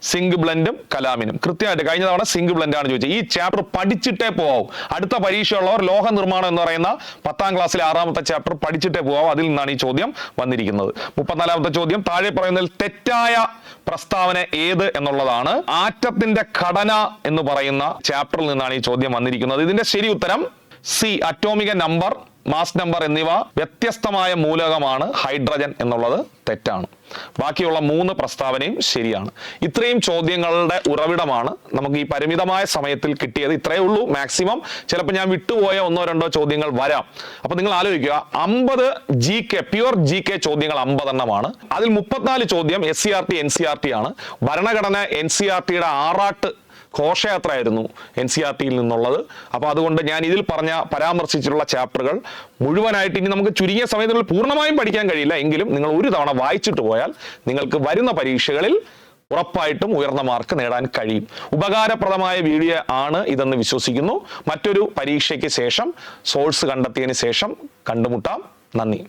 സിങ്ക് ബ്ലൻഡും കലാമിനും. കൃത്യമായിട്ട് കഴിഞ്ഞ തവണ സിങ്ക് ആണ് ചോദിച്ചത്. ഈ ചാപ്റ്റർ പഠിച്ചിട്ടേ പോവാവും. അടുത്ത പരീക്ഷയുള്ളവർ ലോഹ നിർമ്മാണം എന്ന് പറയുന്ന പത്താം ക്ലാസ്സിലെ ആറാമത്തെ ചാപ്റ്റർ പഠിച്ചിട്ടേ പോവാം അതിൽ നിന്നാണ് ഈ ചോദ്യം വന്നിരിക്കുന്നത്. മുപ്പത്തിനാലാമത്തെ ചോദ്യം താഴെ പറയുന്നതിൽ തെറ്റായ പ്രസ്താവന ഏത് എന്നുള്ളതാണ്. ആറ്റത്തിന്റെ ഘടന എന്ന് പറയുന്ന ചാപ്റ്ററിൽ നിന്നാണ് ഈ ചോദ്യം വന്നിരിക്കുന്നത്. ഇതിന്റെ ശരി ഉത്തരം C atomic number mass number എന്നിവ വ്യത്യസ്തമായ മൂലകമാണ് ഹൈഡ്രജൻ എന്നുള്ളത് തെറ്റാണ്. ബാക്കിയുള്ള മൂന്ന് പ്രസ്താവനയും ശരിയാണ്. ഇത്രയും ചോദ്യങ്ങളുടെ ഉറവിടമാണ് നമുക്ക് ഈ പരിമിതമായ സമയത്തിൽ കിട്ടിയത്. ഇത്രയേ ഉള്ളൂ മാക്സിമം ചിലപ്പോൾ ഞാൻ വിട്ടുപോയ ഒന്നോ രണ്ടോ ചോദ്യങ്ങൾ വരാം. അപ്പൊ നിങ്ങൾ ആലോചിക്കുക അമ്പത് G K pure G K ചോദ്യങ്ങൾ അമ്പതെണ്ണമാണ്. അതിൽ മുപ്പത്തിനാല് ചോദ്യം S C R T N C R T ആണ്. ഭരണഘടന എൻ സി ആർ ടിയുടെ ആറാട്ട് ഘോഷയാത്രയായിരുന്നു എൻ സി ആർ ടിയിൽ നിന്നുള്ളത്. അപ്പോൾ അതുകൊണ്ട് ഞാൻ ഇതിൽ പറഞ്ഞ പരാമർശിച്ചിട്ടുള്ള ചാപ്റ്ററുകൾ മുഴുവനായിട്ട് ഇനി നമുക്ക് ചുരുങ്ങിയ സമയത്തിനുള്ളിൽ പൂർണമായും പഠിക്കാൻ കഴിയില്ല. എങ്കിലും നിങ്ങൾ ഒരു തവണ വായിച്ചിട്ട് പോയാൽ നിങ്ങൾക്ക് വരുന്ന പരീക്ഷകളിൽ ഉറപ്പായിട്ടും ഉയർന്ന മാർക്ക് നേടാൻ കഴിയും. ഉപകാരപ്രദമായ വീഡിയോ ആണ് ഇതെന്ന് വിശ്വസിക്കുന്നു. മറ്റൊരു പരീക്ഷയ്ക്ക് ശേഷം സോഴ്സ് കണ്ടെത്തിയതിന് ശേഷം കണ്ടുമുട്ടാം. നന്ദി.